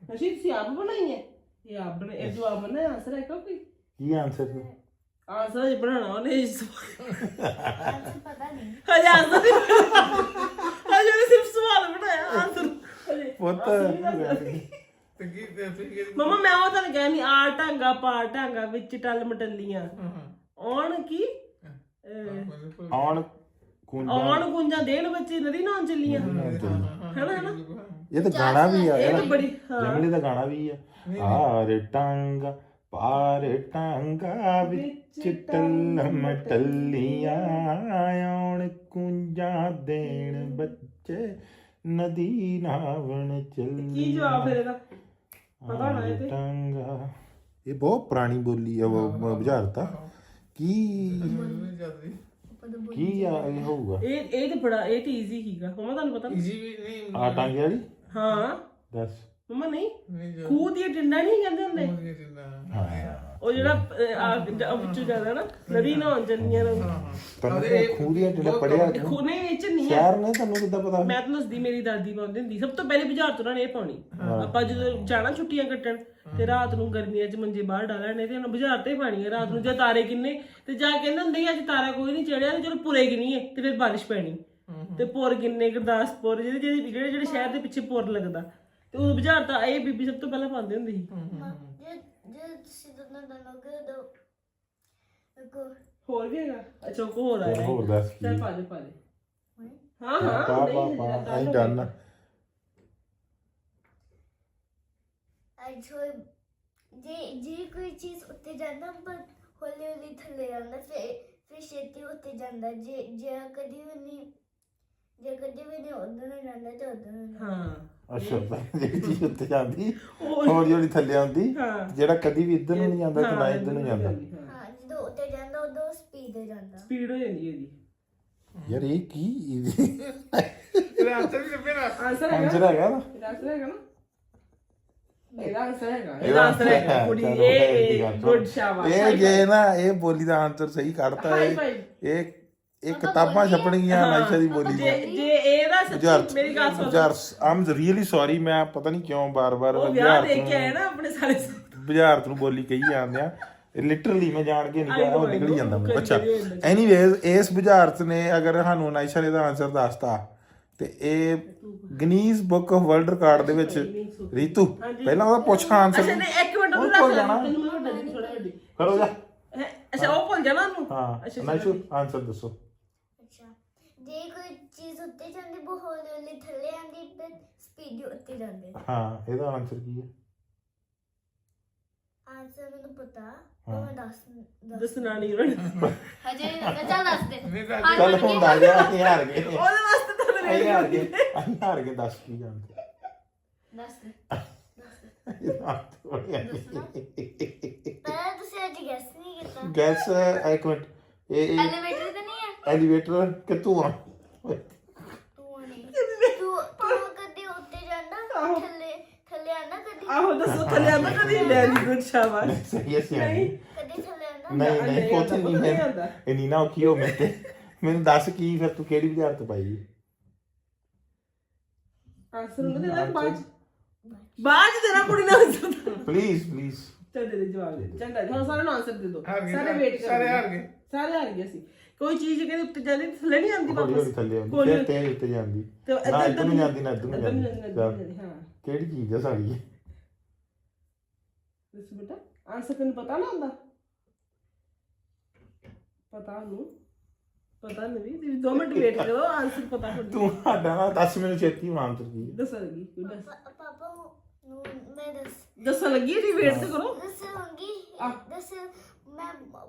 A: ਅਸੀਂ ਤੁਸੀਂ ਆਪ ਬਣਾਈ ਹੈ? ਇਹ ਆਪ ਬਣਾ ਇਹ ਜਵਾਬ ਬਣਾ ਆਨਸਰ ਹੈ ਕੋਈ?
B: ਕੀ ਆਨਸਰ ਸੀ?
A: ਆਨਸਰ ਜੇ ਬਣਾਉਣਾ ਉਹਨੇ ਇਸ-
C: ਅੱਜ ਪਤਾ ਨਹੀਂ।
A: ਹਜੇ ਆਨਸਰ ਨਹੀਂ ਹਜੇ ਉਹਨੇ ਸਿਰਫ ਸਵਾਲ ਬਣਾਇਆ ਆਨਸਰ ਹਜੇ
B: ਪੁੱਤ
D: ਤੇ ਕੀ ਤੇ ਫਿਰ ਕੀ
A: ਮਮਾ ਮੈਂ ਉਹ ਤਾਂ ਕਹਿ ਨਹੀਂ ਆ ਢਾਂਗਾ ਪਾ ਢਾਂਗਾ ਵਿੱਚ ਟਲ ਮਟੱਲੀਆਂ। ਆਉਣ ਕੀ?
D: ਮੈਨੂੰ
B: ਆਉਣ
A: ਆਉਣ ਗੁੰਜਾਂ ਦੇਣ ਬੱਚੇ ਨਦੀ ਨਾਉਣ ਚੱਲੀਆਂ। ਹੈਨਾ ਹੈਨਾ
B: ਇਹ ਤਾਂ ਗਾਣਾ ਵੀ ਆ
A: ਇਹ ਤਾਂ ਬੜੀ
B: ਜੰਗਲੇ ਦਾ ਗਾਣਾ ਵੀ ਆ। ਆਰ ਟਾਂਗਾ ਪਾਰ ਟਾਂਗਾ ਵਿੱਚ ਟੱਲਮ ਟੱਲੀਆਂ। ਆਉਣ ਕੁੰਜਾਂ ਦੇਣ ਬੱਚੇ ਨਦੀ ਨਾਵਣ ਚੱਲੀ
A: ਕੀ ਜਵਾਬ ਫਿਰ ਇਹਦਾ? ਪਤਾ ਹੋਣਾ ਇਹ
B: ਟਾਂਗਾ। ਇਹ ਬਹੁਤ ਪੁਰਾਣੀ ਬੋਲੀ ਆ ਉਹ ਬੁਝਾਰਤਾ। ਕੀ ਕੀ ਆ ਇਹ ਹੋਊਗਾ?
A: ਇਹ ਇਹ ਤੇ ਬੜਾ ਇਹ ਤੇ ਈਜ਼ੀ ਹੀਗਾ ਮਮਾ ਤੁਹਾਨੂੰ ਪਤਾ ਨਾ?
D: ਈਜੀ ਵੀ ਨਹੀਂ
B: ਆ ਟਾਂਗੇ ਵਾਲੀ
A: ਹਾਂ।
B: ਦੱਸ।
A: ਮਮਾ ਨਹੀਂ?
D: ਨਹੀਂ ਜੋ
A: ਖੂਹ ਦੀ ਡੰਡਾ ਨਹੀਂ ਕਹਿੰਦੇ ਹੁੰਦੇ?
D: ਨਹੀਂ
B: ਹਾਂ
A: ਉਹ ਜਿਹੜਾ ਅਹ, ਆ ਜ- ਵਿੱਚੋਂ ਜਾਂਦਾ ਨਾ ਨਦੀ ਨਹਾਉਣ ਜੰਨੀਆਂ ਨੂੰ।
B: ਤੈਨੂੰ ਤਾਂ ਖੂਹ ਦੀਆਂ ਜਿਹੜਾ ਪੜਿਆ
A: ਖੂਹ ਨਹੀਂ ਵਿੱਚ ਨਹੀਂ ਹੈ।
B: ਸ਼ਹਿਰ ਨੇ ਤੁਹਾਨੂੰ ਕਿੱਦਾਂ ਪਤਾ?
A: ਮੈਂ ਤਾਂ ਦੱਸਦੀ ਮੇਰੀ ਦਾਦੀ ਪਾਉਂਦੀ ਹੁੰਦੀ। ਸਭ ਤੋਂ ਪਹਿਲੇ ਬਾਜ਼ਾਰ ਤੋਂ ਉਹਨਾਂ ਨੇ ਇਹ ਪਾਉਣੀ। ਆਪਾਂ ਜਦੋਂ ਜਾਣਾ ਛੁੱਟੀਆਂ ਕੱਟਣ ਤੇ ਰਾਤ ਨੂੰ ਗਰਮੀਆਂ 'ਚ ਮੰਜੇ ਬਾਹਰ ਡਾਲਣੇ ਤੇ ਉਹਨਾਂ ਬਾਜ਼ਾਰ ਤੇ ਹੀ ਪਾਣੀ ਹੈ। ਰਾਤ ਨੂੰ ਜੇ ਤਾਰੇ ਕਿੰਨੇ ਤੇ ਜਾ ਕੇ ਕਹਿੰਦੇ ਹੁੰਦੇ ਸੀ ਅੱਜ ਤਾਰਾ ਕੋਈ ਨਹੀਂ ਚੜਿਆ ਤੇ ਚਲੋ ਪੁਰੇ ਗਿਨੀਏ ਤੇ ਫਿਰ ਬਾਰਿਸ਼ ਪੈਣੀ। ਤੇ ਪੁਰ ਕਿੰਨੇ ਗੁਰਦਾਸਪੁਰ ਜਿਹਦੇ ਜਿਹੜੇ ਜਿਹੜੇ ਸ਼ਹਿਰ ਦੇ ਪਿੱਛੇ ਪੁਰ ਲੱਗਦਾ। ਤੇ ਉਹ ਬਾਜ਼ਾਰ ਤਾਂ ਇਹ ਬੀਬੀ ਸਭ ਤੋਂ ਪਹਿਲਾਂ ਪਾਉਂਦੀ ਹੁੰਦੀ ਸੀ।
C: ਜੇ ਜੇ ਤੁਸੀਂ ਦੋਨੋਂ ਦੋਨੋਂ ਦੋ ਕੋ
A: ਹੋਰ। ਵੀ ਹੈਗਾ? ਅੱਛਾ ਉਹ ਹੋਰ ਆਇਆ।
B: ਹੋਰ ਦੱਸ ਕੀ?
A: ਚੱਲ ਪਾ ਦੇ ਪਾ ਦੇ। ਹਾਂ ਹਾਂ
B: ਪਾ
A: ਨਹੀਂ,
B: ਪਾ
A: ਨਹੀਂ,
B: ਪਾ ਅਸੀਂ ਡਨ।
C: ਅੱਛਾ ਜੇ ਜੇ ਕੋਈ ਚੀਜ਼ ਉੱਤੇ ਜਾਂਦਾ ਪਰ ਹੌਲੀ ਹੌਲੀ ਥੱਲੇ ਆਉਂਦਾ ਫਿਰ ਫਿਰ ਛੇਤੀ ਉੱਤੇ ਜਾਂਦਾ। ਜੇ ਜੇ ਕਦੀ ਵੀ ਨਹੀਂ ਜੇ ਕਦੀ ਵੀ ਨਹੀਂ ਉਧਰ ਨੂੰ ਜਾਂਦਾ ਤੇ ਉਧਰ ਨੂੰ।
A: ਹਾਂ।
B: ਅੱਛਾ ਜਿਹੜੀ ਚੀਜ਼ ਉੱਤੇ ਜਾਂਦੀ ਹੌਲੀ ਹੌਲੀ ਥੱਲੇ ਆਉਂਦੀ
A: ਹਾਂ।
B: ਜਿਹੜਾ ਕਦੀ ਵੀ ਇੱਧਰ ਨੂੰ ਨਹੀਂ ਜਾਂਦਾ ਤੇ ਨਾ
A: ਹਾਂ,
B: ਇੱਧਰ ਨੂੰ ਜਾਂਦਾ।
A: ਹਾਂ
C: ਹਾਂ ਜਦੋਂ ਉੱਤੇ ਜਾਂਦਾ ਉਦੋਂ ਸਪੀਡ ਤੇ ਜਾਂਦਾ।
A: ਸਪੀਡ ਹੋ ਜਾਂਦੀ ਹੈ ਇਹਦੀ।
B: ਯਾਰ ਇਹ ਕੀ
D: ਤੇਰਾ ਆਨਸਰ ਵੀ ਲੱਭੇ ਨਾ।
A: ਆਨਸਰ
B: ਆਨਸਰ
A: ਹੈਗਾ
B: ਹੈਗਾ ਨਾ?
A: ਇਹਦਾ ਆਨਸਰ ਹੈਗਾ ਨਾ? ਇਹਦਾ ਆਨਸਰ ਹੈਗਾ।
B: ਇਹਦਾ
A: ਇਹਦਾ ਆਨਸਰ ਹੈਗਾ।
B: ਹੈ,
A: ਕੁੜੀ ਇਹ ਗੁੱਡ ਸ਼ਾਬਾਸ਼।
B: ਇਹ ਜੇ ਨਾ ਇਹ ਬੋਲੀ ਦਾ ਆਨਸਰ ਸਹੀ ਕੱਢਤਾ ਇਹ। ਇਹ ਇਹ ਕਿਤਾਬਾਂ ਛਪਣਗੀਆਂ ਨਾਇਸ਼ਾ ਦੀ ਬੋਲੀ
A: ਜੇ
B: ਦੀਆਂ।
A: ਜੇ ਇਹਦਾ ਸੱਚੀ
B: ਬੁਝਾਰਤ
A: ਮੇਰੀ ਗੱਲ ਸੁਣ
B: ਬੁਝਾਰਤ ਆਮ ਰੀਅਲੀ ਸੌਰੀ ਮੈਂ ਪਤਾ ਨਹੀਂ ਕਿਉਂ ਬਾਰ-ਬਾਰ
A: ਉਹ ਵਿਆਹ ਦੇਖ ਕੇ ਆਇਆ ਨਾ ਆਪਣੇ ਸਾਰੇ
B: ਬੁਝਾਰਤ ਨੂੰ ਬੋਲੀ ਕਹੀ ਜਾਂਦੇ ਆ। ਲਿਟਰਲੀ ਮੈਂ ਜਾਣ ਕੇ ਨਹੀਂ ਕਿਹਾ ਉਹ ਨਿਕਲ ਜਾਂਦਾ ਮੈਨੂੰ। ਅੱਛਾ। ਐਨੀਵੇਜ਼ ਇਸ ਬੁਝਾਰਤ ਨੇ ਅਗਰ ਸਾਨੂੰ ਨਾਇਸ਼ਾ ਨੇ ਦਾ ਆਨਸਰ ਦੱਸਤਾ ਤੇ ਇਹ Guinness book of world record ਦੇ ਵਿੱਚ ਰੀਤੂ ਪਹਿਲਾਂ ਉਹਦਾ ਪੁੱਛ ਆਨਸਰ
A: ਅੱਛਾ ਨਹੀਂ ਇੱਕ ਮਿੰਟ
B: ਉਹ
A: ਉਹ
B: ਭੁੱਲ ਜਾਣਾ। ਕਰੋ ਜਾ।
A: ਅੱਛਾ ਉਹ ਭੁੱਲ ਜਾਣਾ ਉਹਨੂੰ?
B: ਹਾਂ
A: ਅੱਛਾ
B: ਨਾਇਸ਼ੂ ਆਨਸਰ ਦੱਸੋ।
C: ਜੇ ਕੋਈ ਚੀਜ਼ ਉੱਤੇ ਜਾਂਦੀ ਬਹੁਤ ਹੌਲੀ ਹੌਲੀ ਥੱਲੇ ਆਉਂਦੀ ਤੇ ਸਪੀਡ ਉੱਤੇ ਜਾਂਦੀ।
B: ਹਾਂ ਇਹਦਾ ਆਨਸਰ ਕੀ ਹੈ?
C: ਆਨਸਰ ਮੈਨੂੰ ਪਤਾ ਉਹ ਮੈਂ ਦੱਸ ਦੱਸ
A: ਦੱਸਣਾ ਨਹੀਂ ਉਹਨਾਂ
C: ਹਜੇ ਨਹੀਂ ਚੱਲ ਦੱਸ ਦੇ। ਹਾਂ,
B: ਚੱਲ ਹੁਣ
C: ਗਿਆ।
B: ਦੱਸ ਜਾ ਅਸੀਂ ਹਾਰ ਗਏ।
A: ਉਹਦੇ ਵਾਸਤੇ ਤਾਂ
B: ਅਸੀਂ
A: ਮੇਰੇ
B: ਹਾਰ ਗਏ ਅਸੀਂ ਹਾਰ ਗਏ ਦੱਸ ਕੀ ਜਾਣਦੇ
C: ਦੱਸ ਦੇ। ਪਹਿਲਾਂ ਤੁਸੀਂ ਅੱਜ ਗੈਸ ਨਹੀਂ ਕੀਤਾ।
B: ਗੈਸ ਇੱਕ ਮਿੰਟ। ਇਹ
C: ਐਲੀਵੇਟਰ ਤਾਂ
B: ਐਲੀਵੇਟਰ ਕਿੱਥੋਂ ਆ
C: ਤੂੰ ਨਹੀਂ। ਤੂੰ ਤੂੰ ਕਦੀ ਉੱਤੇ ਜਾਂਦਾ ਥੱਲੇ ਥੱਲੇ ਆਂਦਾ ਕਦੀ?
A: ਆਹੋ ਦੱਸੋ ਥੱਲੇ ਆਂਦਾ ਕਦੀ? ਵੈਰੀ ਗੁੱਡ ਸ਼ਾਬਾਸ਼।
B: ਸਹੀ ਹੈ ਸਿਆਣੀ
C: ਕਦੀ ਥੱਲੇ ਆਂਦਾ
B: ਨਹੀਂ ਨਹੀਂ
A: ਨਹੀਂ ਆਉਂਦਾ,
B: ਨਹੀਂ
A: ਨਹੀਂ
B: ਮੈਂ
A: ਆਉਂਦਾ।
B: ਇਹ ਨੀਨਾ ਔਖੀ ਹੋ ਮੈਂ ਤੇ। ਮੈਨੂੰ ਦੱਸ ਕੀ ਫਿਰ ਤੂੰ ਕਿਹੜੀ ਵਿਚਾਰਤ ਪਾਈ
A: ਆਨਸਰ ਉਹਨਾਂ ਦੇ ਨਾਲ ਬਾਅਦ ਚ- ਬਾਅਦ ਚ ਤੇਰਾ ਕੁੜੀ ਨਾਲ ਆਨਸਰ
B: ਪਲੀਜ਼ ਪਲੀਜ਼
A: ਚੱਲ ਦੇ ਦੇ ਜਵਾਬ ਦੇ ਚੱਲ ਦੇ ਹੁਣ ਸਾਰਿਆਂ ਨੂੰ ਆਨਸਰ ਦੇ ਦਿਓ।
D: ਹਾਰ ਗਏ,
A: ਸਾਰੇ ਵੇਟ ਕਰ
D: ਸਾਰੇ ਹਾਰ ਗਏ।
A: ਸਾਰੇ ਹਾਰ ਗਏ ਸੀ ਕੋਈ ਚੀਜ਼ ਕਹਿੰਦੇ ਉੱਤੇ ਜਾਂਦੀ ਥੱਲੇ ਨਹੀਂ ਆਉਂਦੀ
B: ਹੌਲੀ ਹੌਲੀ
A: ਵਾਪਸ?
B: ਥੱਲੇ ਆਉਂਦੀ ਫਿਰ ਤੇਜ਼ ਉੱਤੇ ਜਾਂਦੀ।
A: ਤੇ
B: ਨਾ ਇੱਧਰ ਨੂੰ ਜਾਂਦੀ ਨਾ ਇੱਧਰ ਨੂੰ
A: ਇੱਧਰ ਨੂੰ
B: ਜਾਂਦੀ। ਚੱਲ,
A: ਇੱਧਰ ਨੂੰ ਜਾਂਦੀ, ਹਾਂ।
B: ਕਿਹੜੀ ਚੀਜ਼ ਹੈ ਸਾਡੀ
A: ਦੱਸ ਬੇਟਾ ਆਨਸਰ ਤੈਨੂੰ ਪਤਾ ਨਾ ਹੁੰਦਾ? ਪਤਾ ਨੂੰ ਪਤਾ ਨਹੀਂ ਤੁਸੀਂ 2 ਮਿੰਟ ਵੇਟ ਕਰੋ ਆਨਸਰ ਪਤਾ ਤੁਹਾਨੂੰ
B: ਤੂੰ ਸਾਡਾ ਨਾ 10 ਮਿੰਟ ਛੇਤੀ ਆਨਸਰ ਕੀ ਹੈ
A: ਦੱਸ ਲੱਗੀ ਦੱਸ।
C: ਪਾ- ਪਾਪਾ ਨੂੰ ਮੈਂ ਦੱਸ
A: ਦੱਸਣ ਲੱਗੀ ਜੀ ਵੇਟ ਤੇ ਕਰੋ।
C: ਦੱਸਾਂਗੀ
A: ਆਹ।
C: ਦੱਸ ਮੈਂ ਬ-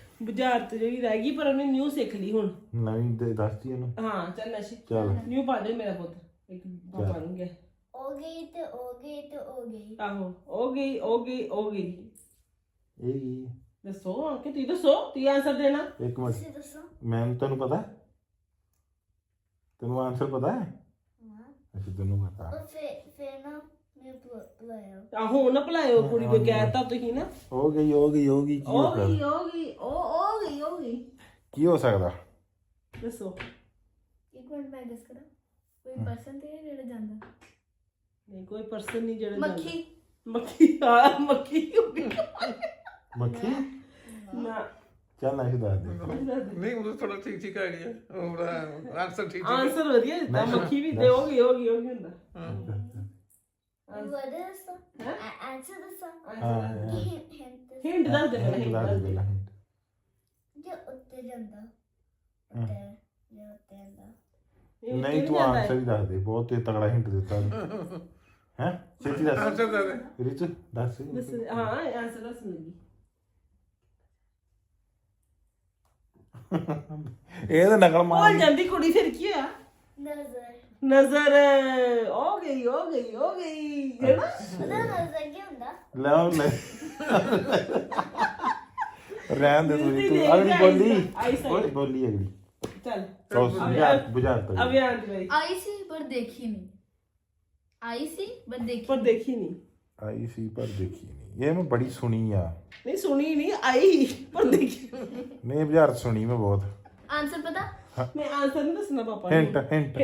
A: ਬੁਝਾਰਤ ਜਿਹੜੀ ਰਹਿ ਗਈ ਪਰ ਉਹਨੇ ਨਿਊ ਸਿੱਖ ਲਈ ਹੁਣ।
B: ਨਵੀਂ ਦੇ ਦੱਸਦੀ ਇਹਨੂੰ
A: ਹਾਂ ਚੱਲ ਨਸ਼ੀ।
B: ਚੱਲ।
A: ਨਿਊ ਪਾ ਦੇ ਮੇਰਾ ਪੁੱਤ। ਇੱਕ
B: ਪਾ ਲੂੰਗਾ
A: ਦੱਸੋ ਤੁਸੀਂ ਦੱਸੋ
B: ਤੈਨੂੰ ਪਤਾ ਤੈਨੂੰ ਆਨਸਰ ਪਤਾ
C: ਹੈ?
B: ਅੱਛਾ ਤੈਨੂੰ ਪਤਾ।
C: ਉਹ ਫਿਰ ਨਾ ਆ
A: ਹੁਣ ਨਾ ਭੁਲਾਇਓ ਕੁੜੀ ਨੂੰ ਕਹਿਤਾ ਤੁਸੀਂ ਨਾ।
B: ਹੋ ਗਈ ਹੋ ਗਈ ਹੋ ਗਈ ਕੀ
A: ਹੋ
B: ਸਕਦਾ
A: ਹੋ ਗਈ ਉਹ ਹੋ ਗਈ ਹੋ ਗਈ।
B: ਕੀ ਹੋ ਸਕਦਾ?
A: ਦੱਸੋ।
C: ਇੱਕ ਮਿੰਟ ਮੈਂ ਦੱਸ ਕਰਾਂ। ਕੋਈ ਪਰਸਨ ਨਹੀਂ ਜਿਹੜਾ ਜਾਂਦਾ?
A: ਨਹੀਂ ਕੋਈ ਪਰਸਨ ਨਹੀਂ ਜਿਹੜਾ
C: ਮੱਖੀ।
A: ਮੱਖੀ ਆ ਮੱਖੀ ਹੋ ਗਈ।
B: ਮੱਖੀ?
A: ਨਾ।
B: ਚੱਲ ਨਹੀਂ ਦੱਸ
D: ਨਹੀਂ ਉਹ ਥੋੜਾ ਠੀਕ ਠੀਕ ਆ ਗਿਆ। ਉਹਦਾ ਆਨਸਰ ਠੀਕ
A: ਆਨਸਰ ਵਧੀਆ ਮੱਖੀ ਵੀ ਤੇ ਹੋ ਗਈ ਹੋ ਗਈ ਹੋ ਗਈ ਹੁੰਦਾ। ਹਾਂ।
B: ਨਹੀਂ ਤੂੰ
C: ਆਨਸਰ
A: ਹੀ ਦੱਸ ਦੇ ਬਹੁਤ
B: ਤੇ
A: ਤਗੜਾ
B: ਹਿੰਟ
A: ਦਿੱਤਾ ਹੈ
D: ਛੇਤੀ
B: ਦੱਸ ਰਿਚ
A: ਦੱਸ ਹਾਂ ਆਨਸਰ ਦੱਸ
B: ਇਹ ਤਾਂ ਨਕਲ ਮਾਰ
A: ਜਾਂਦੀ ਕੁੜੀ ਫਿਰ ਕੀ ਹੋਇਆ
C: ਨਜ਼ਰ
A: ਨਜ਼ਰ ਹੋ ਗਈ ਹੋ ਗਈ ਹੋ ਗਈ ਹੈ ਨਾ
C: ਉਹਦਾ ਨਜ਼ਰ ਕੀ ਹੁੰਦਾ
B: ਲੈ ਉਹ ਲੈ ਰਹਿਣ ਦੇ ਤੂੰ
A: ਨਹੀਂ,
B: ਤੂੰ
A: ਨਹੀਂ,
B: ਅਗਲੀ
A: ਨਹੀਂ,
B: ਬੋਲੀ
A: ਆਈ ਸਾਈਡ।
B: ਓਏ ਬੋਲੀ ਅਗਲੀ
A: ਚੱਲ
B: ਚਲੋ ਬੁਝਾ ਬੁਝਾ ਤਾ
A: ਅਭਿਆਨ ਦੀ ਵਾਰੀ
E: आई सी पर देखी नहीं आई सी पर देखी
A: ਪਰ ਦੇਖੀ ਨਹੀਂ
B: ਆਈ ਸੀ ਪਰ ਦੇਖੀ ਨਹੀਂ ਇਹ ਮੈਂ ਬੜੀ ਸੁਣੀ ਆ
A: ਨਹੀਂ ਸੁਣੀ ਨਹੀਂ ਆਈ ਪਰ ਦੇਖੀ
B: ਨਹੀਂ ਬੁਝਾਰਤ ਸੁਣੀ ਮੈਂ ਬਹੁਤ
E: आंसर पता
A: ਮੈਂ ਆਨਸਰ ਨਹੀਂ ਦੱਸਣਾ ਪਾਪਾ
B: ਨੂੰ। ਹਿੰਟ
E: ਹਿੰਟ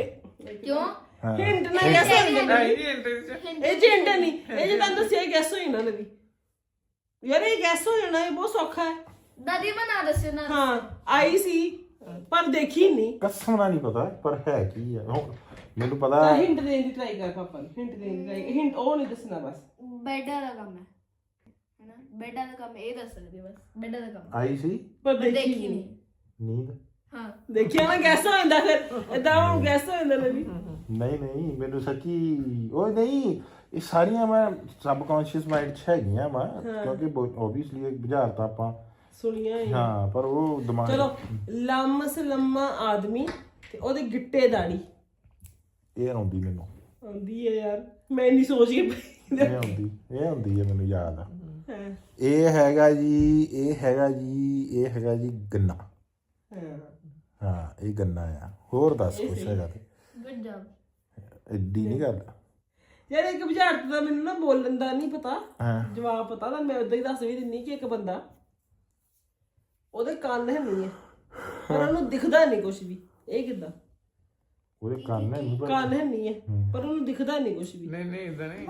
B: ਕਿਉਂ?
A: ਹਿੰਟ ਨਾ ਗੈਸ ਹੋ
D: ਜਾਣਾ ਇਹ
A: ਇਹ ਜੀ ਹਿੰਟ ਨਹੀਂ ਇਹ ਜੇ ਤੁਹਾਨੂੰ ਦੱਸਿਆ ਗੈਸ ਹੋਈ ਨਾ ਲਗੀ ਯਾਰ ਇਹ ਗੈਸ ਹੋ ਜਾਣਾ ਇਹ ਬਹੁਤ ਸੌਖਾ ਹੈ।
E: ਦਾਦੀ ਬਣਾ ਦੱਸਿਓ ਨਾ।
A: ਹਾਂ ਆਈ ਸੀ ਪਰ ਦੇਖੀ ਨਹੀਂ
B: ਕਸਮ ਨਾਲ ਨਹੀਂ ਪਤਾ ਪਰ ਹੈ ਕੀ ਆ। ਹੁਣ ਮੈਨੂੰ ਪਤਾ
A: ਤਾਂ ਹਿੰਟ ਦੇਣ ਦੀ ਟਰਾਈ ਕਰ ਪਾਪਾ ਨੂੰ ਹਿੰਟ ਦੇਣ ਦੀ ਟਰਾਈ ਹਿੰਟ ਉਹ ਨਹੀਂ ਦੱਸਣਾ ਬਸ।
E: ਬੈੱਡ ਵਾਲਾ ਕੰਮ ਹੈ। ਹੈਨਾ? ਬੈੱਡ ਵਾਲਾ ਕੰਮ ਇਹ ਦੱਸ ਸਕਦੇ ਬਸ। ਬੈੱਡ ਵਾਲਾ ਕੰਮ।
B: ਆਈ ਸੀ।
A: ਪਰ ਦੇਖੀ ਨਹੀਂ
B: ਨੀਂਦ।
E: हाँ
A: ਦੇਖਿਆ ਨਾ ਗੈਸ ਹੋ ਜਾਂਦਾ ਫਿਰ। ਇਦਾਂ ਹੁਣ ਗੈਸ ਹੋ ਜਾਂਦਾ ਨਦੀ
B: ਨਹੀਂ ਨਹੀਂ ਮੈਨੂੰ ਸੱਚੀ ਓਏ ਨਹੀਂ ਇਹ ਸਾਰੀਆਂ ਮੈਂ ਸਬਕੌਂਸ਼ੀਅਸ ਮਾਈਂਡ 'ਚ ਹੈਗੀਆਂ ਵਾ ਕਿਉਂਕਿ ਓਬਵੀਅਸਲੀ ਇੱਕ ਬੁਝਾਰਤ ਆਪਾਂ।
A: ਸੁਣੀਆਂ।
B: ਹਾਂ। ਪਰ ਉਹ ਦਿਮਾਗ
A: ਚਲੋ ਲੰਮਸ ਲੰਮਾ ਆਦਮੀ ਤੇ ਉਹਦੇ ਗਿੱਟੇ ਦਾੜੀ।
B: ਇਹ ਆਉਂਦੀ ਮੈਨੂੰ।
A: ਆਉਂਦੀ ਹੈ ਯਾਰ। ਮੈਂ ਨਹੀਂ ਸੋਚ ਕੇ
B: ਇਹ ਆਉਂਦੀ ਇਹ ਆਉਂਦੀ ਹੈ ਮੈਨੂੰ ਯਾਦ ਆ।
A: ਹਾਂ।
B: ਇਹ ਹੈਗਾ ਜੀ ਇਹ ਹੈਗਾ ਜੀ ਇਹ ਹੈਗਾ ਜੀ ਗੰਨਾ।
A: ਹਾਂ।
B: ਹਾਂ ਇਹ ਗੰਨਾ ਆ। ਹੋਰ ਦੱਸ ਕੁਛ ਹੈਗਾ ਤੇ। ਐਡੀ ਨਹੀਂ ਗੱਲ।
A: ਯਾਰ ਇੱਕ ਬੁਝਾਰਤ ਦਾ ਮੈਨੂੰ ਨਾ ਬੋਲਣ ਦਾ ਨਹੀਂ ਪਤਾ ਜਵਾਬ ਪਤਾ ਤਾਂ ਮੈਂ ਉਦਾਂ ਹੀ ਦੱਸ ਵੀ ਦਿੰਨੀ ਕਿ ਇੱਕ ਬੰਦਾ ਉਹਦੇ ਕੰਨ ਹੈ ਨਹੀਂ ਹੈ ਪਰ ਉਹਨੂੰ ਦਿਖਦਾ ਨਹੀਂ ਕੁਝ ਵੀ। ਇਹ ਕਿਦਾਂ?
B: ਉਹਦੇ ਕੰਨ ਹੈ
A: ਕੰਨ ਨਹੀਂ ਹੈ। ਪਰ ਉਹਨੂੰ ਦਿਖਦਾ ਨਹੀਂ ਕੁਝ ਵੀ।
D: ਨਹੀਂ ਨਹੀਂ ਇਦਾਂ ਨਹੀਂ।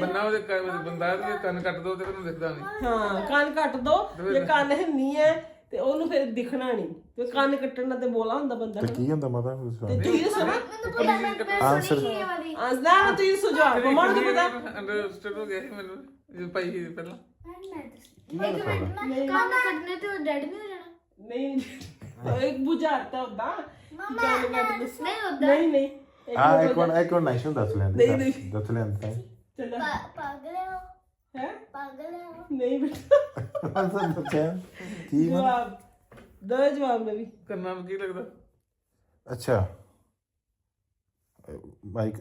D: ਬੰਨਾ ਉਹਦੇ ਕੰਨ ਬੰਦਾ ਕੰਨ ਕੱਟ ਦੋ ਤੇ ਉਹਨੂੰ ਦਿਖਦਾ ਨਹੀਂ
A: ਹਾਂ ਕੰਨ ਕੱਟ ਦੋ ਜੇ ਕੰਨ ਨਹੀਂ ਹੈ ਤੇ ਉਹਨੂੰ ਫਿਰ ਦਿਖਣਾ ਨਹੀਂ। ਤੇ ਕੰਨ ਕੱਟਣ ਨਾਲ ਤੇ ਬੋਲਾ ਹੁੰਦਾ ਬੰਦਾ
B: ਕੀ ਹੁੰਦਾ ਮਾਤਾ ਫਿਰ
A: ਤੇ ਸੁਣਾ ਤੁਸੀਂ ਸੁਣਾ। ਮੈਨੂੰ
B: ਪਤਾ
A: ਮੈਂ ਪੈਸੇ Answer- ਨਹੀਂ ਇਹ ਵਾਲੀ ਅੰਦਾ ਤੁਸੀਂ ਸੁਝਾਅ ਮਮਾ ਨੂੰ ਕੀ ਪਤਾ।
D: ਅੰਡਰਸਟੈਂਡ ਹੋ ਗਿਆ ਸੀ ਮੈਨੂੰ ਜੇ ਪਾਈ ਸੀ ਪਹਿਲਾਂ।
E: ਮੈਂ ਇੱਕ ਮਿੰਟ ਮੈਂ ਕੰਮ ਕੱਟਨੇ ਤੇ ਡੈਡ ਨਹੀਂ ਹੋ ਜਾਣਾ।
A: ਨਹੀਂ ਇੱਕ ਬੁਝਾਰਤਾ ਹੁੰਦਾ। ਕਿ ਕੰਨ ਕੱਟ ਦੇ
E: ਨਹੀਂ ਹੁੰਦਾ
A: ਨਹੀਂ ਨਹੀਂ। ਇੱਕ
B: ਆ ਇੱਕ ਵਾਰ ਇੱਕ ਵਾਰ ਨਾਈਸ਼ਨ ਦੱਸ ਲੈਂਦੇ
A: ਨਹੀਂ, ਨਹੀਂ।
B: ਦੱਸ ਲੈਂਦੇ
C: ਪਾਗਲ ਹੋ
A: ਹੈ?
C: ਪਾਗਲ ਹੋ
A: ਨਹੀਂ ਬੇਟਾ।
B: ਆਨਸਰ ਦੱਸਿਆ ਕੀ ਮਨ
A: ਜਵਾਬ ਦੋ ਜਵਾਬ ਨਵੀ
D: ਕੰਨਾਂ ਨੂੰ ਕੀ ਲੱਗਦਾ?
B: ਅੱਛਾ। Mic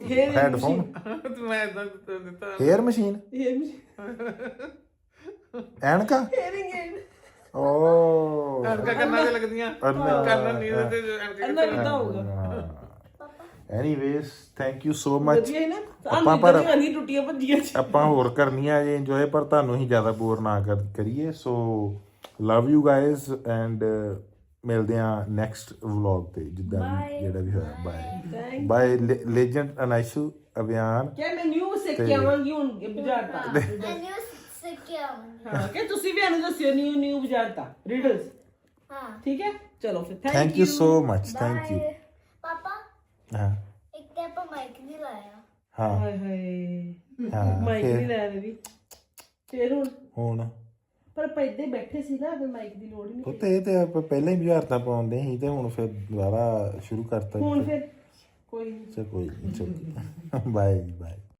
A: hair
B: headphone.
D: ਤੇ ਮੈਂ ਇਦਾਂ ਦਿੱਤਾ।
B: ਹੇਅਰ ਮਸ਼ੀਨ ਐਨਕਾ
A: ਹੇਅਰਿੰਗ ਏਡ
B: ਓ।
D: ਐਨਕਾਂ ਕੰਨਾਂ 'ਚ ਲੱਗਦੀਆਂ। ਕੰਨ ਨਹੀਂ ਤੇ ਐਨਕਾਂ
A: ਅੰਨਾ ਕਿਦਾਂ ਹੋਊਗਾ?
B: Anyways thank you so much
A: ਵਧੀਆ ਹੈ ਨਾ।
B: ਆਪਾਂ ਪਰ-
A: ਨਹੀਂ ਟੁੱਟੀਆਂ ਭੱਜੀਆਂ ਚ
B: ਆਪਾਂ ਹੋਰ ਕਰਨੀਆਂ ਜੇ ਇੰਜੋਏ ਪਰ ਤੁਹਾਨੂੰ ਹੀ ਜ਼ਿਆਦਾ ਬੋਰ ਨਾ ਕਰ ਕਰੀਏ। So love you guys and ਮਿਲਦੇ ਆ ਨੈਕਸਟ ਵਲੌਗ ਤੇ ਜਿੱਦਾਂ ਜਿਹੜਾ ਵੀ ਹੋਇਆ। ਬਾਏ ਬਾਏ ਲੈਜੈਂਡ ਅਨਾਇਸ਼ੂ ਅਭਿਆਨ
A: ਕਿ ਮੈਂ ਨਿਊ ਸਿੱਖ ਕੇ ਆਵਾਂਗੀ ਹੁਣ? ਇਹ ਬੁਝਾਰਤਾ।
C: ਨਿਊ ਸਿੱਖਿਆ
A: ਹਾਂ ਕਿ ਤੁਸੀਂ ਵੀ ਇਹਨੂੰ ਦੱਸਿਓ ਨਿਊ ਨਿਊ ਬੁਝਾਰਤਾ। ਰੀਡਲਸ
C: ਹਾਂ।
A: ਠੀਕ ਹੈ? ਚਲੋ ਫਿਰ
B: thank you so much
C: thank you
B: ਹਾਂ।
C: ਇੱਕ ਤੇ ਆਪਾਂ ਮਾਈਕ ਨਹੀਂ ਲਾਇਆ।
B: ਹਾਂ।
A: ਹਾਏ ਹਾਏ।
B: ਹਾਂ
A: ਮਾਈਕ ਨਹੀਂ
B: ਫਿਰ
A: ਲੈ ਰਹੀ ਵੀ। ਫਿਰ ਹੁਣ?
B: ਹੁਣ?
A: ਪਰ ਆਪਾਂ ਇੱਦਾਂ ਹੀ ਬੈਠੇ ਸੀ ਨਾ ਫਿਰ ਮਾਈਕ ਦੀ ਲੋੜ ਹੀ ਨਹੀਂ
B: ਉਹ ਤੇ ਇਹ ਤੇ ਆਪਾਂ ਪਹਿਲਾਂ ਹੀ ਬੁਝਾਰਤਾਂ ਪਾਉਂਦੇ ਸੀ ਤੇ ਹੁਣ ਫਿਰ ਦੁਬਾਰਾ ਸ਼ੁਰੂ ਕਰਤਾ
A: ਹੁਣ ਫਿਰ? ਕੋਈ ਨਹੀਂ
B: ਚਲ ਕੋਈ ਨਹੀਂ ਚਲ ਬਾਏ ਬਾਏ